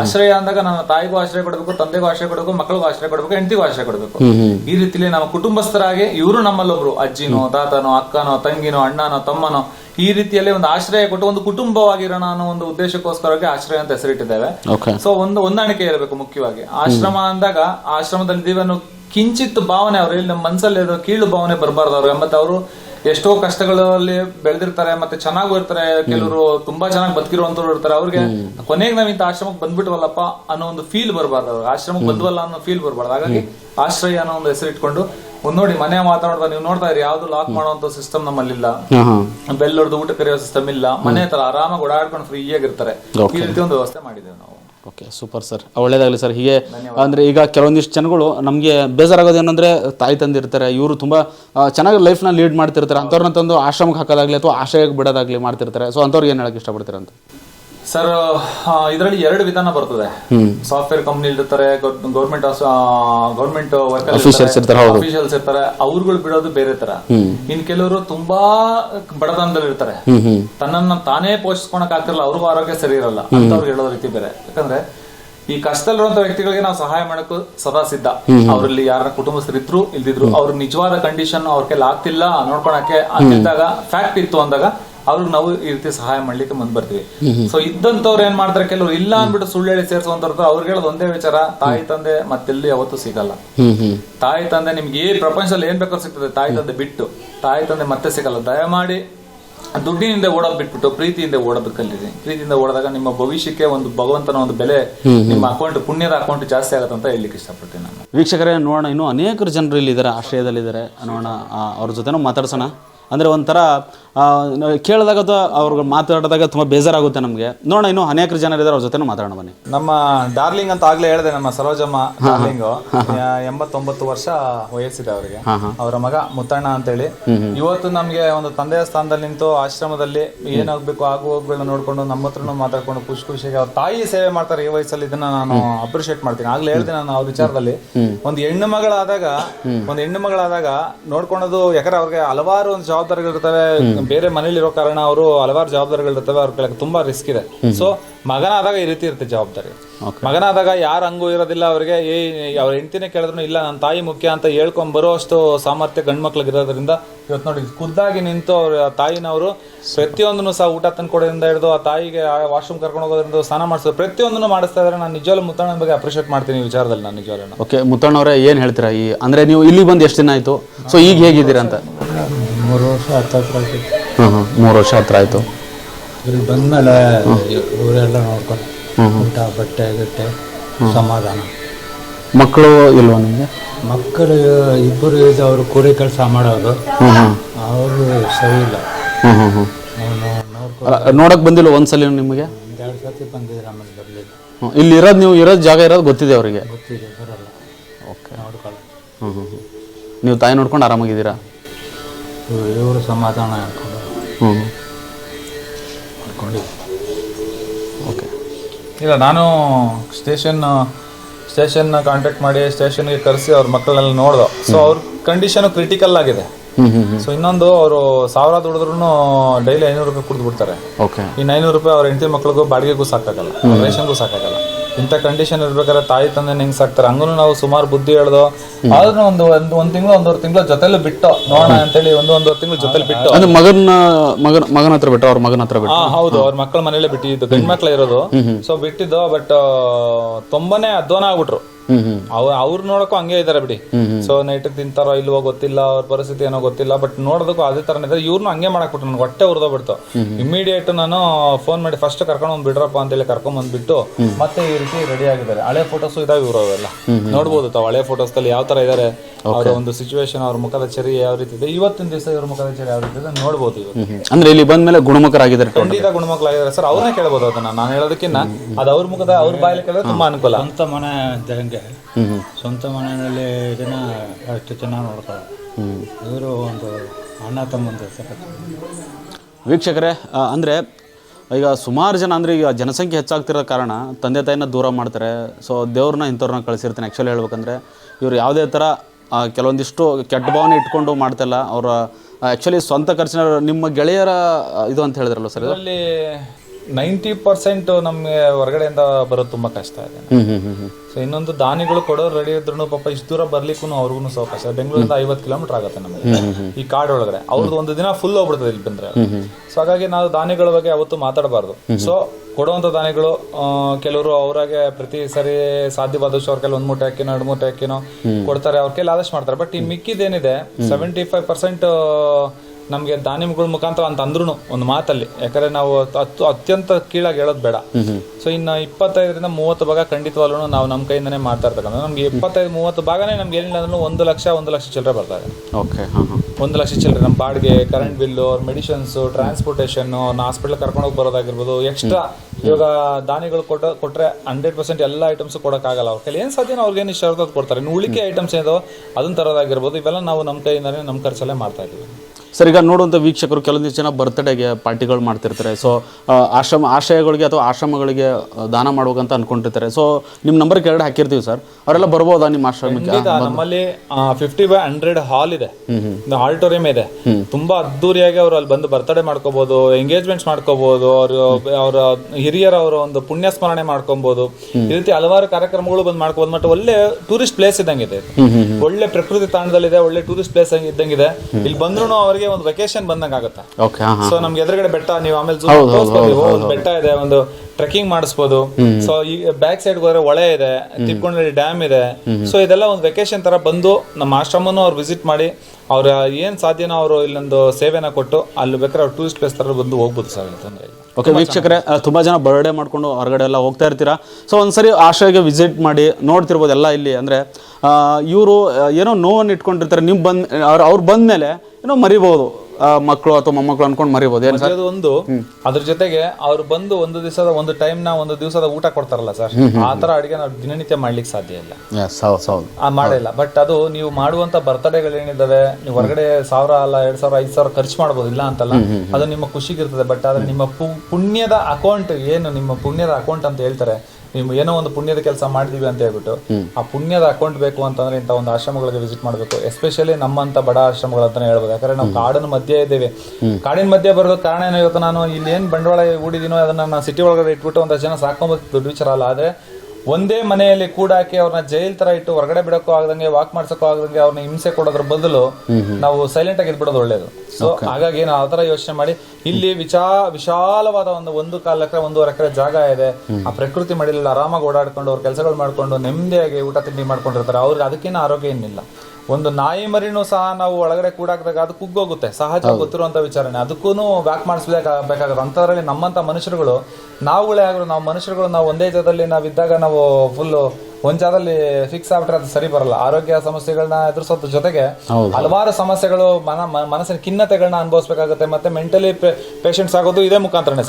ಆಶ್ರಯ ಅಂದಾಗ ನನ್ನ ತಾಯಿಗೂ ಆಶ್ರಯ ಕೊಡಬೇಕು ತಂದೆಗೂ ಆಶ್ರಯ ಕೊಡಬೇಕು ಮಕ್ಕಳಿಗೂ ಆಶ್ರಯ ಕೊಡಬೇಕು ಹೆಂಡತಿಗೂ ಆಶ್ರಯ ಕೊಡಬೇಕು. ಈ ರೀತಿಲಿ ನಮ್ಮ ಕುಟುಂಬಸ್ಥರಾಗಿ ಇವರು ನಮ್ಮಲ್ಲೊಬ್ರು. ಅಜ್ಜಿನೋ ತಾತನೋ ಅಕ್ಕನೋ ತಂಗಿನೋ ಅಣ್ಣನೋ ತಮ್ಮನೋ ಈ ರೀತಿಯಲ್ಲಿ ಒಂದು ಆಶ್ರಯ ಕೊಟ್ಟು ಒಂದು ಕುಟುಂಬವಾಗಿರೋಣ ಅನ್ನೋ ಒಂದು ಉದ್ದೇಶಕ್ಕೋಸ್ಕರವಾಗಿ ಆಶ್ರಯ ಅಂತ ಹೆಸರಿಟ್ಟಿದ್ದೇವೆ. ಸೊ ಒಂದು ಹೊಂದಾಣಿಕೆ ಇರಬೇಕು ಮುಖ್ಯವಾಗಿ. ಆಶ್ರಮ ಅಂದಾಗ ಆಶ್ರಮದಲ್ಲಿ ಇದ್ದೀವಿ ಅನ್ನೋ ಕಿಂಚಿತ್ ಭಾವನೆ ಅವ್ರಲ್ಲಿ ನಮ್ಮ ಮನಸ್ಸಲ್ಲಿ ಕೀಳು ಭಾವನೆ ಬರಬಾರ್ದು ಅವ್ರಿಗೆ. ಮತ್ತೆ ಅವರು ಎಷ್ಟೋ ಕಷ್ಟಗಳಲ್ಲಿ ಬೆಳೆದಿರ್ತಾರೆ ಮತ್ತೆ ಚೆನ್ನಾಗೂ ಇರ್ತಾರೆ. ಕೆಲವರು ತುಂಬಾ ಚೆನ್ನಾಗಿ ಬದುಕಿರುವಂತವ್ರು ಇರ್ತಾರೆ. ಅವ್ರಿಗೆ ಕೊನೆಗೆ ನಾವ್ ಇಂಥ ಆಶ್ರಮಕ್ಕೆ ಬಂದ್ಬಿಟ್ವಲ್ಲಪ್ಪ ಅನ್ನೋ ಒಂದು ಫೀಲ್ ಬರಬಾರ್ದು ಅವ್ರಿಗೆ. ಆಶ್ರಮಕ್ಕೆ ಬಂದ್ವಲ್ಲ ಅನ್ನೋ ಫೀಲ್ ಬರಬಾರ್ದು. ಹಾಗಾಗಿ ಆಶ್ರಯ ಅನ್ನೋ ಒಂದು ಹೆಸರಿಟ್ಕೊಂಡು ಒಂದ್ ನೋಡಿ ಮನೆ ಮಾತಾಡೋದ ನೀವು ನೋಡ್ತಾ ಇರಿ ಯಾವ್ದು ಲಾಕ್ ಮಾಡುವಂತ ಸಿಸ್ಟಮ್ ನಮ್ಮಲ್ಲಿಲ್ಲ. ಬೆಲ್ ಹೊಡೆದು ಊಟ ಕರೆಯೋ ಸಿಸ್ಟಮ್ ಇಲ್ಲ. ಮನೆ ತರ ಆರಾಮಾಗಿ ಓಡಾಡ್ಕೊಂಡು ಫ್ರೀ ಆಗಿರ್ತಾರೆ. ಈ ರೀತಿ ಒಂದು ವ್ಯವಸ್ಥೆ ಮಾಡಿದ್ದೇವೆ ನಾವು. ಓಕೆ ಸೂಪರ್ ಸರ್ ಒಳ್ಳೇದಾಗಲಿ ಸರ್ ಹೀಗೆ ಅಂದರೆ ಈಗ ಕೆಲವೊಂದಿಷ್ಟು ಜನಗಳು ನಮಗೆ ಬೇಜಾರಾಗೋದು ಏನಂದರೆ ತಾಯಿ ತಂದಿರ್ತಾರೆ ಇವರು ತುಂಬ ಚೆನ್ನಾಗಿ ಲೈಫ್ನ ಲೀಡ್ ಮಾಡ್ತಿರ್ತಾರೆ. ಅಂಥವ್ರನ್ನ ತಂದು ಆಶ್ರಮಕ್ಕೆ ಹಾಕೋದಾಗಲಿ ಅಥವಾ ಆಶ್ರಯಕ್ಕೆ ಬಿಡೋದಾಗಲಿ ಮಾಡ್ತಿರ್ತಾರೆ. ಸೊ ಅಂಥವ್ರಿಗೆ ಏನು ಹೇಳಕ್ಕೆ ಇಷ್ಟಪಡ್ತೀರಂತ ಅಂತ? ಸರ್ ಇದರಲ್ಲಿ ಎರಡು ವಿಧಾನ ಬರ್ತದೆ. ಸಾಫ್ಟ್ವೇರ್ ಕಂಪ್ನಿ ಇರ್ತಾರೆ ಗೌರ್ಮೆಂಟ್ ಗೌರ್ಮೆಂಟ್. ಅಫಿಷಿಯಲ್ಸ್ ಇರ್ತಾರೆ ಅವ್ರುಗಳು ಬಿಡೋದು ಬೇರೆ ತರ. ಇನ್ ಕೆಲವರು ತುಂಬಾ ಬಡತನದಲ್ಲಿ ಇರ್ತಾರೆ. ತನ್ನನ್ನ ತಾನೇ ಪೋಷಿಸ್ಕೊಳಕ್ ಆಗ್ತಿರಲ್ಲ ಅವ್ರಿಗೂ ಆರೋಗ್ಯ ಸರಿ ಇರಲ್ಲ. ಅವ್ರು ಹೇಳೋ ರೀತಿ ಬೇರೆ. ಯಾಕಂದ್ರೆ ಈ ಕಷ್ಟದಲ್ಲಿರುವಂತ ವ್ಯಕ್ತಿಗಳಿಗೆ ನಾವು ಸಹಾಯ ಮಾಡಕ್ಕೂ ಸದಾ ಸಿದ್ಧ. ಅವರಲ್ಲಿ ಯಾರ ಕುಟುಂಬಸ್ಥರು ಇದ್ರು ಇಲ್ದಿದ್ರು ಅವ್ರ ನಿಜವಾದ ಕಂಡೀಷನ್ ಅವ್ರ ಕೈಲಿ ಆಗ್ತಿಲ್ಲ ನೋಡ್ಕೊಳಕ್ಕೆ ಅಂತಿದ್ದಾಗ ಫ್ಯಾಕ್ಟ್ ಇತ್ತು ಅಂದಾಗ ಅವ್ರಿಗೆ ನಾವು ಈ ರೀತಿ ಸಹಾಯ ಮಾಡ್ಲಿಕ್ಕೆ ಮುಂದ್ ಬರ್ತೀವಿ. ಸೊ ಇದ್ದಂತವ್ರು ಏನ್ ಮಾಡ್ತಾರೆ? ಕೆಲವರು ಇಲ್ಲ ಅಂದ್ಬಿಟ್ಟು ಸುಳ್ಳು ಹೇಳಿ ಸೇರಿಸುವಂತವ್ರು ಅವ್ರಿಗೆ ಹೇಳೋದು ಒಂದೇ ವಿಚಾರ ತಾಯಿ ತಂದೆ ಮತ್ತೆಲ್ಲಿ ಯಾವತ್ತೂ ಸಿಗಲ್ಲ. ತಾಯಿ ತಂದೆ ನಿಮ್ಗೆ ಈ ಪ್ರಪಂಚದಲ್ಲಿ ಏನ್ ಬೇಕಾದ್ರೂ ಸಿಗ್ತದೆ ತಾಯಿ ತಂದೆ ಬಿಟ್ಟು. ತಾಯಿ ತಂದೆ ಮತ್ತೆ ಸಿಗಲ್ಲ. ದಯಮಾಡಿ ದುಡ್ಡಿನಿಂದ ಓಡೋದ್ ಬಿಟ್ಬಿಟ್ಟು ಪ್ರೀತಿಯಿಂದ ಓಡೋದು ಕಲೀರಿ. ಪ್ರೀತಿಯಿಂದ ಓಡಿದಾಗ ನಿಮ್ಮ ಭವಿಷ್ಯಕ್ಕೆ ಒಂದು ಭಗವಂತನ ಒಂದು ಬೆಲೆ ನಿಮ್ಮ ಅಕೌಂಟ್ ಪುಣ್ಯದ ಅಕೌಂಟ್ ಜಾಸ್ತಿ ಆಗುತ್ತೆ ಅಂತ ಹೇಳಲಿಕ್ಕೆ ಇಷ್ಟಪಡ್ತೀನಿ ನಾನು. ವೀಕ್ಷಕರೇ ನೋಡೋಣ ಇನ್ನು ಅನೇಕರು ಜನರು ಇಲ್ಲಿದ್ದಾರೆ ಆಶ್ರಯದಲ್ಲಿದ್ದಾರೆ. ನೋಡೋಣ ಅವ್ರ ಜೊತೆನೂ ಮಾತಾಡ್ಸೋಣ. ಅಂದ್ರೆ ಒಂಥರ ಕೇಳಿದಾಗ ಅಥವಾ ಅವ್ರಿಗೆ ಮಾತಾಡಿದಾಗ ತುಂಬ ಬೇಜಾರಾಗುತ್ತೆ ನಮಗೆ. ನೋಡೋಣ ಇನ್ನೂ ಅನೇಕ ಜನರಿದ್ದಾರೆ ಅವ್ರ ಜೊತೆ ಮಾತಾಡೋಣ ಬನ್ನಿ. ನಮ್ಮ ಡಾರ್ಲಿಂಗ್ ಅಂತ ಆಗ್ಲೇ ಹೇಳಿದೆ ನಮ್ಮ ಸರೋಜಮ್ಮ ಡಾರ್ಲಿಂಗ್. ಎಂಬತ್ತೊಂಬತ್ತು ವರ್ಷ ವಯಸ್ಸಿದೆ ಅವರಿಗೆ. ಅವರ ಮಗ ಮುತ್ತಣ್ಣ ಅಂತೇಳಿ. ಇವತ್ತು ನಮಗೆ ಒಂದು ತಂದೆಯ ಸ್ಥಾನದಲ್ಲಿ ನಿಂತು ಆಶ್ರಮದಲ್ಲಿ ಏನಾಗಬೇಕು ಆಗು ಹೋಗ್ಬೇಕು ನೋಡ್ಕೊಂಡು ನಮ್ಮ ಹತ್ರನೂ ಮಾತಾಡ್ಕೊಂಡು ಖುಷಿ ಖುಷಿಯಾಗಿ ಅವ್ರ ತಾಯಿ ಸೇವೆ ಮಾಡ್ತಾರೆ ಈ ವಯಸ್ಸಲ್ಲಿ ಇದನ್ನ ನಾನು ಅಪ್ರಿಶಿಯೇಟ್ ಮಾಡ್ತೀನಿ. ಆಗಲೇ ಹೇಳ್ತೀನಿ ನಾನು ಅವ್ರ ವಿಚಾರದಲ್ಲಿ. ಒಂದು ಹೆಣ್ಣು ಮಗಳಾದಾಗ ಒಂದು ಹೆಣ್ಣು ಮಗಳಾದಾಗ ನೋಡ್ಕೊಳೋದು ಯಾಕಂದ್ರೆ ಅವ್ರಿಗೆ ಹಲವಾರು ಒಂದು ಜವಾಬ್ದಾರಿಗಳಿರ್ತವೆ ಬೇರೆ ಮನೇಲಿ ಇರೋ ಕಾರಣ ಅವರು ಹಲವಾರು ಜವಾಬ್ದಾರಿಗಳಿರ್ತವೆ ಅವ್ರ ಕೆಳಗೆ ತುಂಬಾ ರಿಸ್ಕ್ ಇದೆ. ಸೊ ಮಗನಾದಾಗ ಈ ರೀತಿ ಇರುತ್ತೆ ಜವಾಬ್ದಾರಿ. ಮಗನಾದಾಗ ಯಾರು ಹಂಗೂ ಇರೋದಿಲ್ಲ ಅವ್ರಿಗೆ ಏ ಅವ್ರ ಹೆಂಡತಿನೇ ಕೇಳಿದ್ರು ಇಲ್ಲ ನನ್ನ ತಾಯಿ ಮುಖ್ಯ ಅಂತ ಹೇಳ್ಕೊಂಡ್ ಬರೋ ಅಷ್ಟು ಸಾಮರ್ಥ್ಯ ಗಂಡು ಮಕ್ಳಿಗೆ ಇರೋದ್ರಿಂದ ಇವತ್ತು ನೋಡಿ ಖುದ್ದಾಗಿ ನಿಂತು ಅವ್ರ ತಾಯಿನವರು ಪ್ರತಿಯೊಂದನ್ನು ಸಹ ಊಟ ತಂದ್ಕೊಡೋದ್ರಿಂದ ಹಿಡಿದು ಆ ತಾಯಿಗೆ ವಾಶ್ರೂಮ್ ಕರ್ಕೊಂಡು ಹೋಗೋದ್ರಿಂದ ಸ್ನಾನ ಮಾಡಿಸೋದು ಪ್ರತಿಯೊಂದನ್ನು ಮಾಡಿಸ್ತಾ ಇದ್ದಾರೆ ನಾನು ನಿಜವಾಗ್ಲೂ ಮುತ್ತಣ್ಣನ ಬಗ್ಗೆ ಅಪ್ರಿಷಿಯೇಟ್ ಮಾಡ್ತೀನಿ ಈ ವಿಚಾರದಲ್ಲಿ ನಾನು ನಿಜವಾಗ್ಲೂ ಓಕೆ ಮುತ್ತಣ್ಣವರೇ ಏನು ಹೇಳ್ತೀರಾ ಈ ಅಂದ್ರೆ ನೀವು ಇಲ್ಲಿ ಬಂದು ಎಷ್ಟು ದಿನ ಆಯ್ತು? ಸೊ ಈಗ ಹೇಗಿದ್ದೀರಾ ಅಂತ ಮೂರು ವರ್ಷ ಹತ್ತತ್ರ ಹ್ಞೂ ಹ್ಞೂ ಮೂರು ವರ್ಷ ಹತ್ರ ಆಯಿತು. ಇಲ್ಲಿ ಬಂದಮೇಲೆ ಊರೆಲ್ಲ ನೋಡ್ಕೊಂಡು ಊಟ ಬಟ್ಟೆ ಗಿಟ್ಟೆ ಸಮಾಧಾನ. ಮಕ್ಕಳು ಇಲ್ವಾ ನಿಮಗೆ? ಮಕ್ಕಳು ಇಬ್ಬರು ಇದ್ದವರು ಕೂಲಿ ಕೆಲಸ ಮಾಡೋರು. ಅವರು ಸರಿ ಇಲ್ಲ. ಹ್ಞೂ ಹ್ಞೂ ಹ್ಞೂ ನೋಡಕ್ಕೆ ಬಂದಿಲ್ಲ ಒಂದ್ಸಲ ನಿಮಗೆ? ಎರಡು ಸತಿ ಬಂದಿದ್ರೆ ಆಮೇಲೆ ಬರಲಿಲ್ಲ. ಹ್ಞೂ ಇಲ್ಲಿ ಇರೋದು ನೀವು ಇರೋದು ಜಾಗ ಇರೋದು ಗೊತ್ತಿದೆ ಅವರಿಗೆ? ಗೊತ್ತಿದೆ ಬರಲ್ಲ. ಓಕೆ. ನೋಡ್ಕೊಳ್ಳಿ. ಹ್ಞೂ ಹ್ಞೂ ಹ್ಞೂ ನೀವು ತಾಯಿ ನೋಡ್ಕೊಂಡು ಆರಾಮಾಗಿದ್ದೀರಾ? ಇವರು ಸಮಾಧಾನ ಹ್ಞೂ ಓಕೆ. ಇಲ್ಲ ನಾನು ಸ್ಟೇಷನ್ ಸ್ಟೇಷನ್ ಕಾಂಟ್ಯಾಕ್ಟ್ ಮಾಡಿ ಸ್ಟೇಷನ್ಗೆ ಕರೆಸಿ ಅವ್ರ ಮಕ್ಕಳನ್ನೆಲ್ಲ ನೋಡ್ದು. ಸೊ ಅವ್ರ ಕಂಡೀಷನ್ ಕ್ರಿಟಿಕಲ್ ಆಗಿದೆ. ಸೊ ಇನ್ನೊಂದು ಅವರು ಸಾವಿರ ದುಡಿದ್ರು ಡೈಲಿ ಐನೂರು ರೂಪಾಯಿ ಕುಡಿದ್ಬಿಡ್ತಾರೆ ಓಕೆ. ಇನ್ನು ಐನೂರು ರೂಪಾಯಿ ಅವ್ರ ಹೆಂಡತಿ ಮಕ್ಳಿಗೂ ಬಾಡಿಗೆಗೂ ಸಾಕಾಗಲ್ಲ. ರೇಷನ್ಗೂ ಸಾಕಾಗಲ್ಲ. ಇಂಥ ಕಂಡೀಷನ್ ಇರ್ಬೇಕಾದ್ರೆ ತಾಯಿ ತಂದೆ ಹೆಂಗ್ ಸಾಕ್ತಾರೆ? ಹಂಗೂ ನಾವು ಸುಮಾರು ಬುದ್ಧಿ ಹೇಳ್ದು ಆದ್ರೂ ಒಂದು ಒಂದು ಒಂದ್ ತಿಂಗಳು ಒಂದೂವರೆ ತಿಂಗಳು ಜೊತೆಲಿ ಬಿಟ್ಟು ನೋಡೋಣ ಅಂತೇಳಿ ಒಂದು ಒಂದೂವರೆ ತಿಂಗಳು ಜೊತೆಲಿ ಬಿಟ್ಟು. ಅಂದ್ರೆ ಮಗನ ಮಗನ ಮಗನ ಹತ್ರ ಬಿಟ್ಟು ಅವ್ರ ಮಗನ ಹತ್ರ ಬಿಟ್ಟು ಹಾ ಹೌದು ಅವ್ರ ಮಕ್ಕಳ ಮನೇಲೆ ಬಿಟ್ಟಿದ್ದು ಗಂಡ್ ಮಕ್ಳ ಇರೋದು. ಸೊ ಬಿಟ್ಟಿದ್ದು ಬಟ್ ತುಂಬಾನೇ ಅಧ್ವಾನ ಆಗ್ಬಿಟ್ರು. ಅವ್ ಅವ್ರು ನೋಡಕ್ಕೂ ಹಂಗೆ ಇದಾರೆ ಬಿಡಿ. ಸೊ ನೈಟ್ ತಿಂತಾರೋ ಇಲ್ವೋ ಗೊತ್ತಿಲ್ಲ, ಅವ್ರ ಪರಿಸ್ಥಿತಿ ಏನೋ ಗೊತ್ತಿಲ್ಲ ಬಟ್ ನೋಡೋದಕ್ಕೂ ಅದೇ ತರ ಇದ್ದಾರೆ ಇವ್ರನ್ನ ಹಂಗೆ ಮಾಡಕ್ಬಿಟ್ರು, ನನ್ಗೆ ಹೊಟ್ಟೆ ಉರ್ದೋಗ್ಬಿಡ್ತು ಇಮಿಡಿಯೇಟ್ ನಾನು ಫೋನ್ ಮಾಡಿ ಫಸ್ಟ್ ಕರ್ಕೊಂಡು ಬಂದ್ ಬಿಡ್ರಪ್ಪ ಅಂತೇಳಿ ಕರ್ಕೊಂಡ್ ಬಂದ್ಬಿಟ್ಟು ಮತ್ತೆ ಈ ರೀತಿ ರೆಡಿ ಆಗಿದ್ದಾರೆ. ಹಳೆ ಫೋಟೋಸ್ ಇದಾವೆ ಇವ್ರು ಅವೆಲ್ಲ ನೋಡ್ಬೋದು ತಾವು ಹಳೆ ಫೋಟೋಸ್ ಅಲ್ಲಿ ಯಾವ ತರ ಇದಾರೆ. ಅವರ ಒಂದು ಸಿಚುವೇಶನ್ ಅವ್ರ ಮುಖದ ಚರಿ ಯಾವ ರೀತಿ ಇದೆ? ಇವತ್ತಿನ ದಿವಸ ಇವ್ರ ಮುಖದ ಚರಿ ಯಾವ ರೀತಿ ಇದೆ ನೋಡ್ಬೋದು ಇವರು ಅಂದ್ರೆ ಇಲ್ಲಿ ಬಂದ ಮೇಲೆ ಗುಣಮುಖರಾಗಿದ್ದಾರೆ ಖಂಡಿತ ಗುಣಮುಖರಾಗಿದ್ದಾರೆ. ಸರ್ ಅವ್ರನ್ನ ಕೇಳ್ಬೋದು ಅದನ್ನ. ನಾನು ಹೇಳೋದಕ್ಕಿಂತ ಅದು ಅವ್ರ ಮುಖದ ಅವ್ರ ಬಾಯಲ್ಲಿ ಕೇಳಿದ್ರೆ ತುಂಬಾ ಅನುಕೂಲ. ಸ್ವಂತ ಮನೆ ಇದ್ದಂಗೆ ಸ್ವಂತ ಮನೆಯಲ್ಲಿ ಇದನ್ನ ಅಷ್ಟು ಚೆನ್ನಾಗಿ ನೋಡ್ತಾರೆ. ಇವರು ಒಂದು ಅಣ್ಣ ತಮ್ಮಂದು ವೀಕ್ಷಕರೇ ಆ, ಅಂದ್ರೆ ಈಗ ಸುಮಾರು ಜನ ಅಂದರೆ ಈಗ ಜನಸಂಖ್ಯೆ ಹೆಚ್ಚಾಗ್ತಿರೋ ಕಾರಣ ತಂದೆ ತಾಯಿನ ದೂರ ಮಾಡ್ತಾರೆ. ಸೊ ದೇವ್ರನ್ನ ಇಂಥವ್ರನ್ನ ಕಳಿಸಿರ್ತೀನಿ. ಆ್ಯಕ್ಚುಲಿ ಹೇಳ್ಬೇಕಂದ್ರೆ ಇವರು ಯಾವುದೇ ಥರ ಕೆಲವೊಂದಿಷ್ಟು ಕೆಟ್ಟ ಭಾವನೆ ಇಟ್ಕೊಂಡು ಮಾಡ್ತಿಲ್ಲ ಅವರ ಆ್ಯಕ್ಚುಲಿ ಸ್ವಂತ ಖರ್ಚಿನ ನಿಮ್ಮ ಗೆಳೆಯರ ಇದು ಅಂತ ಹೇಳಿದ್ರಲ್ಲ ಸರ್ ಅಲ್ಲಿ ನೈಂಟಿ ಪರ್ಸೆಂಟ್ ನಮಗೆ ಹೊರಗಡೆಯಿಂದ ಬರೋದು ತುಂಬಾ ಕಷ್ಟ ಇದೆ. ಸೊ ಇನ್ನೊಂದು ದಾನಿಗಳು ಕೊಡೋರು ರೆಡಿ ಇದ್ರು ಪಾಪ ಇಷ್ಟು ದೂರ ಬರ್ಲಿಕ್ಕೂ ಅವ್ರಿಗೂ ಅವಕಾಶ ಬೆಂಗಳೂರಿಂದ ಐವತ್ತು ಕಿಲೋಮೀಟರ್ ಆಗುತ್ತೆ ನಮಗೆ. ಈ ಕಾಡ್ ಒಳಗಡೆ ಅವ್ರದ್ದು ಒಂದು ದಿನ ಫುಲ್ ಹೋಗ್ಬಿಡ್ತದೆ ಇಲ್ಲಿ ಬಂದ್ರೆ. ಸೊ ಹಾಗಾಗಿ ನಾವು ದಾನಿಗಳ ಬಗ್ಗೆ ಅವತ್ತು ಮಾತಾಡಬಾರ್ದು. ಸೊ ಕೊಡುವಂತ ದಾನಿಗಳು ಕೆಲವರು ಅವರಾಗೆ ಪ್ರತಿ ಸರಿ ಸಾಧ್ಯವಾದಷ್ಟು ಅವ್ರ ಕೆಲ ಒಂದ್ ಮೂಟೆ ಹಾಕಿನೋ ಎರಡು ಮೂಟೆ ಹಾಕಿನೋ ಕೊಡ್ತಾರೆ ಅವ್ರ ಕೈಲಿ ಆದಷ್ಟು ಮಾಡ್ತಾರೆ. ಬಟ್ ಈ ಮಿಕ್ಕಿದೇನಿದೆ ಸೆವೆಂಟಿ ಫೈವ್ ಪರ್ಸೆಂಟ್ ನಮಗೆ ದಾನಿಮಗಳ ಮುಖಾಂತರ ಅಂತ ಅಂದ್ರೂ ಒಂದು ಮಾತಲ್ಲಿ. ಯಾಕಂದ್ರೆ ನಾವು ಅತ್ತು ಅತ್ಯಂತ ಕೀಳಾಗಿ ಹೇಳೋದು ಬೇಡ. ಸೊ ಇನ್ನು ಇಪ್ಪತ್ತೈದರಿಂದ ಮೂವತ್ತು ಭಾಗ ಖಂಡಿತವಾಗ್ಲೂ ನಾವು ನಮ್ಮ ಕೈಯಿಂದನೇ ಮಾಡ್ತಾ ಇರ್ತಕ್ಕಂಥ ನಮ್ಗೆ ಇಪ್ಪತ್ತೈದು ಮೂವತ್ತು ಭಾಗನೇ ನಮ್ಗೆ ಏನಿಲ್ಲ ಅಂದ್ರೂ ಒಂದು ಲಕ್ಷ ಒಂದು ಲಕ್ಷ ಚಿಲ್ಲರೆ ಬರ್ತಾರೆ ಓಕೆ ಒಂದು ಲಕ್ಷ ಚಿಲ್ಲರೆ. ನಮ್ಮ ಬಾಡಿಗೆ ಕರೆಂಟ್ ಬಿಲ್ಲು ಅವ್ರ ಮೆಡಿಸಿನ್ಸು ಟ್ರಾನ್ಸ್ಪೋರ್ಟೇಷನ್ ಅವ್ರನ್ನ ಹಾಸ್ಪಿಟಲ್ ಕರ್ಕೊಂಡೋಗಿ ಬರೋದಾಗಿರ್ಬೋದು. ಎಕ್ಸ್ಟ್ರಾ ಇವಾಗ ದಾನಿಗಳು ಕೊಟ್ಟ ಕೊಟ್ಟರೆ ಹಂಡ್ರೆಡ್ ಪರ್ಸೆಂಟ್ ಎಲ್ಲ ಐಟಮ್ಸ್ ಕೊಡೋಕ್ಕಾಗಲ್ಲ. ಅವ್ರ ಕೈಲಿ ಏನು ಸಾಧ್ಯನೋ ಅವ್ರಿಗೆ ಏನು ಇಷ್ಟ ಅದು ಕೊಡ್ತಾರೆ. ಇನ್ನು ಉಳಿಕೆ ಐಟಮ್ಸ್ ಏನೋ ಅದನ್ನ ತರೋದಾಗಿರ್ಬೋದು. ಇವೆಲ್ಲ ನಾವು ನಮ್ಮ ಕೈಯಿಂದನೇ ನಮ್ಮ ಖರ್ಚಲ್ಲೇ ಮಾಡ್ತಾ ಇದ್ದೀವಿ. ಸರ್, ಈಗ ನೋಡುವಂಥ ವೀಕ್ಷಕರು ಕೆಲವೊಂದಿಷ್ಟು ಜನ ಬರ್ತ್ಡೇಗೆ ಪಾರ್ಟಿಗಳು ಮಾಡ್ತಿರ್ತಾರೆ. ಸೊ ಆಶ್ರಮ, ಆಶ್ರಯಗಳಿಗೆ ಅಥವಾ ಆಶ್ರಮಗಳಿಗೆ ದಾನ ಮಾಡ್ಬೇಕಂತ ಅನ್ಕೊಂಡಿರ್ತಾರೆ. ಸೊ ನಿಮ್ಮ ನಂಬರ್ ಎರಡು ಹಾಕಿರ್ತೀವಿ ಸರ್. ಅವರೆಲ್ಲ ಬರ್ಬೋದಾ ನಿಮ್ಮ ಆಶ್ರಮಕ್ಕೆ? ಖಂಡಿತ ನಮ್ಮಲ್ಲಿ ಫಿಫ್ಟಿ ಬೈ ಹಂಡ್ರೆಡ್ ಹಾಲ್ ಇದೆ. ಆಲ್ಟೋರಿಯಂ ಇದೆ. ತುಂಬಾ ಅದ್ದೂರಿಯಾಗಿ ಅವರು ಅಲ್ಲಿ ಬಂದು ಬರ್ತಡೇ ಮಾಡ್ಕೋಬಹುದು ಎಂಗೇಜ್ಮೆಂಟ್ಸ್ ಮಾಡ್ಕೋಬಹುದು ಅವರು ಅವರ ಹಿರಿಯರ ಅವರ ಒಂದು ಪುಣ್ಯ ಸ್ಮರಣೆ ಮಾಡ್ಕೊಬಹುದು ಈ ರೀತಿ ಹಲವಾರು ಕಾರ್ಯಕ್ರಮಗಳು ಬಂದು ಮಾಡ್ಕೋಬಹುದು ಮತ್ತೆ ಒಳ್ಳೆ ಟೂರಿಸ್ಟ್ ಪ್ಲೇಸ್ ಇದ್ದಂಗಿದೆ ಇದು. ಒಳ್ಳೆ ಪ್ರಕೃತಿ ತಾಣದಲ್ಲಿದೆ ಒಳ್ಳೆ ಟೂರಿಸ್ಟ್ ಪ್ಲೇಸ್ ಇದ್ದಂಗಿದೆ ಇಲ್ಲಿ ಬಂದ್ರು ಅವರಿಗೆ ಒಂದು ವೆಕೇಶನ್ ಬಂದಂಗ ಆಗುತ್ತೆ. ಸೊ ನಮ್ಗೆ ಎದುರುಗಡೆ ಬೆಟ್ಟ ನೀವು ಆಮೇಲೆ ಬೆಟ್ಟ ಇದೆ ಒಂದು ಟ್ರೆಕ್ಕಿಂಗ್ ಮಾಡಿಸ್ಬೋದು. ಸೊ ಈ ಬ್ಯಾಕ್ ಸೈಡ್ ಹೋದ್ರೆ ಹೊಳೆ ಇದೆ ತಿಪ್ಕೊಂಡಳ್ಳಿ ಡ್ಯಾಮ್ ಇದೆ. ಸೊ ಇದೆಲ್ಲ ಒಂದು ವೆಕೇಶನ್ ತರ ಬಂದು ನಮ್ಮ ಆಶ್ರಮನು ಅವ್ರು ವಿಸಿಟ್ ಮಾಡಿ ಅವ್ರ ಏನ್ ಸಾಧ್ಯನೋ ಅವರು ಇಲ್ಲೊಂದು ಸೇವೆನ ಕೊಟ್ಟು ಅಲ್ಲಿ ಬೇಕಾದ್ರೆ ಅವ್ರು ಟೂರಿಸ್ಟ್ ಪ್ಲೇಸ್ ತರ ಬಂದು ಹೋಗ್ಬೋದು ಸರ್ ಅಂತಂದ್ರೆ ತೊಂದ್ರೆ ಓಕೆ ವೀಕ್ಷಕರೇ ತುಂಬಾ ಜನ ಬರ್ಡೇ ಮಾಡ್ಕೊಂಡು ಹೊರಗಡೆ ಎಲ್ಲ ಹೋಗ್ತಾ ಇರ್ತೀರಾ? ಸೊ ಒಂದ್ಸರಿ ಆಶ್ರಯಗೆ ವಿಸಿಟ್ ಮಾಡಿ ನೋಡ್ತಿರ್ಬೋದು ಎಲ್ಲ ಇಲ್ಲಿ. ಅಂದ್ರೆ ಇವರು ಏನೋ ನೋವನ್ನು ಇಟ್ಕೊಂಡಿರ್ತಾರೆ ನೀವು ಬಂದ್ ಅವ್ರು ಅವ್ರು ಬಂದಮೇಲೆ ಏನೋ ಮರಿಬೋದು. ಮಕ್ಕಳು ಅಥವಾ ಮೊಮ್ಮಕ್ಕಳು ಅನ್ಕೊಂಡು ಮರಿಬೋದು. ಏನು ಸರ್? ಅದು ಒಂದು. ಅದ್ರ ಜೊತೆಗೆ ಅವ್ರು ಬಂದು ಒಂದು ದಿವಸದ ಒಂದು ಟೈಮ್ನ ಒಂದು ದಿವಸದ ಊಟ ಕೊಡ್ತಾರಲ್ಲ ಸರ್? ಆ ತರ ಅಡಿಗೆ ನಾವು ದಿನನಿತ್ಯ ಮಾಡ್ಲಿಕ್ಕೆ ಸಾಧ್ಯ ಇಲ್ಲ. ಎಸ್ ಹೌದು ಹೌದು. ಆ ಮಾಡಿಲ್ಲ. ಬಟ್ ಅದು ನೀವು ಮಾಡುವಂತ ಬರ್ತಡೇಗಳು ಏನಿದಾವೆ ನೀವು ಹೊರಗಡೆ ಸಾವಿರ ಅಲ್ಲ ಎರಡ್ ಸಾವಿರ ಐದ್ ಸಾವಿರ ಖರ್ಚು ಮಾಡ್ಬೋದು ಇಲ್ಲ ಅಂತಲ್ಲ? ಅದು ನಿಮ್ಮ ಖುಷಿಗಿರ್ತದೆ ಬಟ್ ಆದ್ರೆ ನಿಮ್ಮ ಪು- ಪುಣ್ಯದ ಅಕೌಂಟ್ ಏನು ನಿಮ್ಮ ಪುಣ್ಯದ ಅಕೌಂಟ್ ಅಂತ ಹೇಳ್ತಾರೆ ನೀವು ಏನೋ ಒಂದು ಪುಣ್ಯದ ಕೆಲಸ ಮಾಡಿದೀವಿ ಅಂತ ಹೇಳ್ಬಿಟ್ಟು ಆ ಪುಣ್ಯದ ಅಕೌಂಟ್ ಬೇಕು ಅಂತಂದ್ರೆ ಇಂಥ ಒಂದು ಆಶ್ರಮಗಳಿಗೆ ವಿಸಿಟ್ ಮಾಡಬೇಕು. ಎಸ್ಪೆಷಲಿ ನಮ್ಮಂತ ಬಡ ಆಶ್ರಮಗಳು ಅಂತಾನೆ ಹೇಳ್ಬೋದು. ಯಾಕಂದ್ರೆ ನಾವು ಕಾಡಿನ ಮಧ್ಯೆ ಇದ್ದೇವೆ. ಕಾಡಿನ ಮಧ್ಯೆ ಬರೋದು ಕಾರಣ ಏನೋ ಇವತ್ತು ನಾನು ಇಲ್ಲಿ ಏನ್ ಬಂಡವಾಳ ಹೂಡಿದೀನೋ ಅದನ್ನ ನಾನು ಸಿಟಿ ಒಳಗಡೆ ಇಟ್ಬಿಟ್ಟು ಒಂದಷ್ಟು ಜನ ಸಾಕೊಂಬೋದು ದೊಡ್ಡ ವಿಚಾರ ಅಲ್ಲ. ಆದ್ರೆ ಒಂದೇ ಮನೆಯಲ್ಲಿ ಕೂಡಾಕಿ ಅವ್ರನ್ನ ಜೈಲ್ ತರ ಇಟ್ಟು ಹೊರಗಡೆ ಬಿಡಕ್ಕೂ ಆಗದಂಗೆ ವಾಕ್ ಮಾಡ್ಸಕ್ಕೂ ಆಗದಂಗೆ ಅವ್ರನ್ನ ಹಿಂಸೆ ಕೊಡೋದ್ರ ಬದಲು ನಾವು ಸೈಲೆಂಟ್ ಆಗಿ ಇದ್ಬಿಡೋದು ಒಳ್ಳೇದು. ಸೊ ಹಾಗಾಗಿ ನಾವು ಆತರ ಯೋಚನೆ ಮಾಡಿ ಇಲ್ಲಿ ವಿಚಾ ವಿಶಾಲವಾದ ಒಂದು ಒಂದು ಕಾಲ ಎಕರೆ ಒಂದೂವರೆ ಎಕರೆ ಜಾಗ ಇದೆ. ಆ ಪ್ರಕೃತಿ ಮಡಿಲಲ್ಲಿ ಆರಾಮಾಗಿ ಓಡಾಡ್ಕೊಂಡು ಅವ್ರ ಕೆಲಸಗಳು ಮಾಡ್ಕೊಂಡು ನೆಮ್ಮದಿಯಾಗಿ ಊಟ ತಿಂಡಿ ಮಾಡ್ಕೊಂಡಿರ್ತಾರೆ. ಅವ್ರಿಗೆ ಅದಕ್ಕೇನು ಆರೋಗ್ಯ ಏನಿಲ್ಲ ಒಂದು ನಾಯಿ ಮರಿನೂ ಸಹ ನಾವು ಒಳಗಡೆ ಕೂಡಾಕಿದಾಗ ಅದು ಕುಗ್ಗೋಗುತ್ತೆ ಸಹಜ ಗೊತ್ತಿರುವಂತ ವಿಚಾರಣೆ. ಅದಕ್ಕೂ ಬ್ಯಾಕ್ ಮಾಡಿಸ್ಬೇಕಾಗತ್ತೆ ಅಂತದ್ರಲ್ಲಿ ನಮ್ಮಂತ ಮನುಷ್ಯರುಗಳು ನಾವುಗಳೇ ಆಗಲು ನಾವು ಮನುಷ್ಯರುಗಳು ನಾವು ಒಂದೇ ಜಾಗದಲ್ಲಿ ನಾವಿದ್ದಾಗ ನಾವು ಫುಲ್ ಒಂದ್ ಜಾಗದಲ್ಲಿ ಫಿಕ್ಸ್ ಆಗ್ಬಿಟ್ರೆ ಅದು ಸರಿ ಬರಲ್ಲ. ಆರೋಗ್ಯ ಸಮಸ್ಯೆಗಳನ್ನ ಎದುರಿಸೋದ್ರ ಜೊತೆಗೆ ಹಲವಾರು ಸಮಸ್ಯೆಗಳು ಮನ ಮನಸ್ಸಿನ ಖಿನ್ನತೆಗಳನ್ನ ಅನುಭವಿಸಬೇಕಾಗುತ್ತೆ ಮತ್ತೆ ಮೆಂಟಲಿ ಪೇಷಂಟ್ಸ್ ಆಗೋದು ಇದೇ ಮುಖಾಂತರನೇ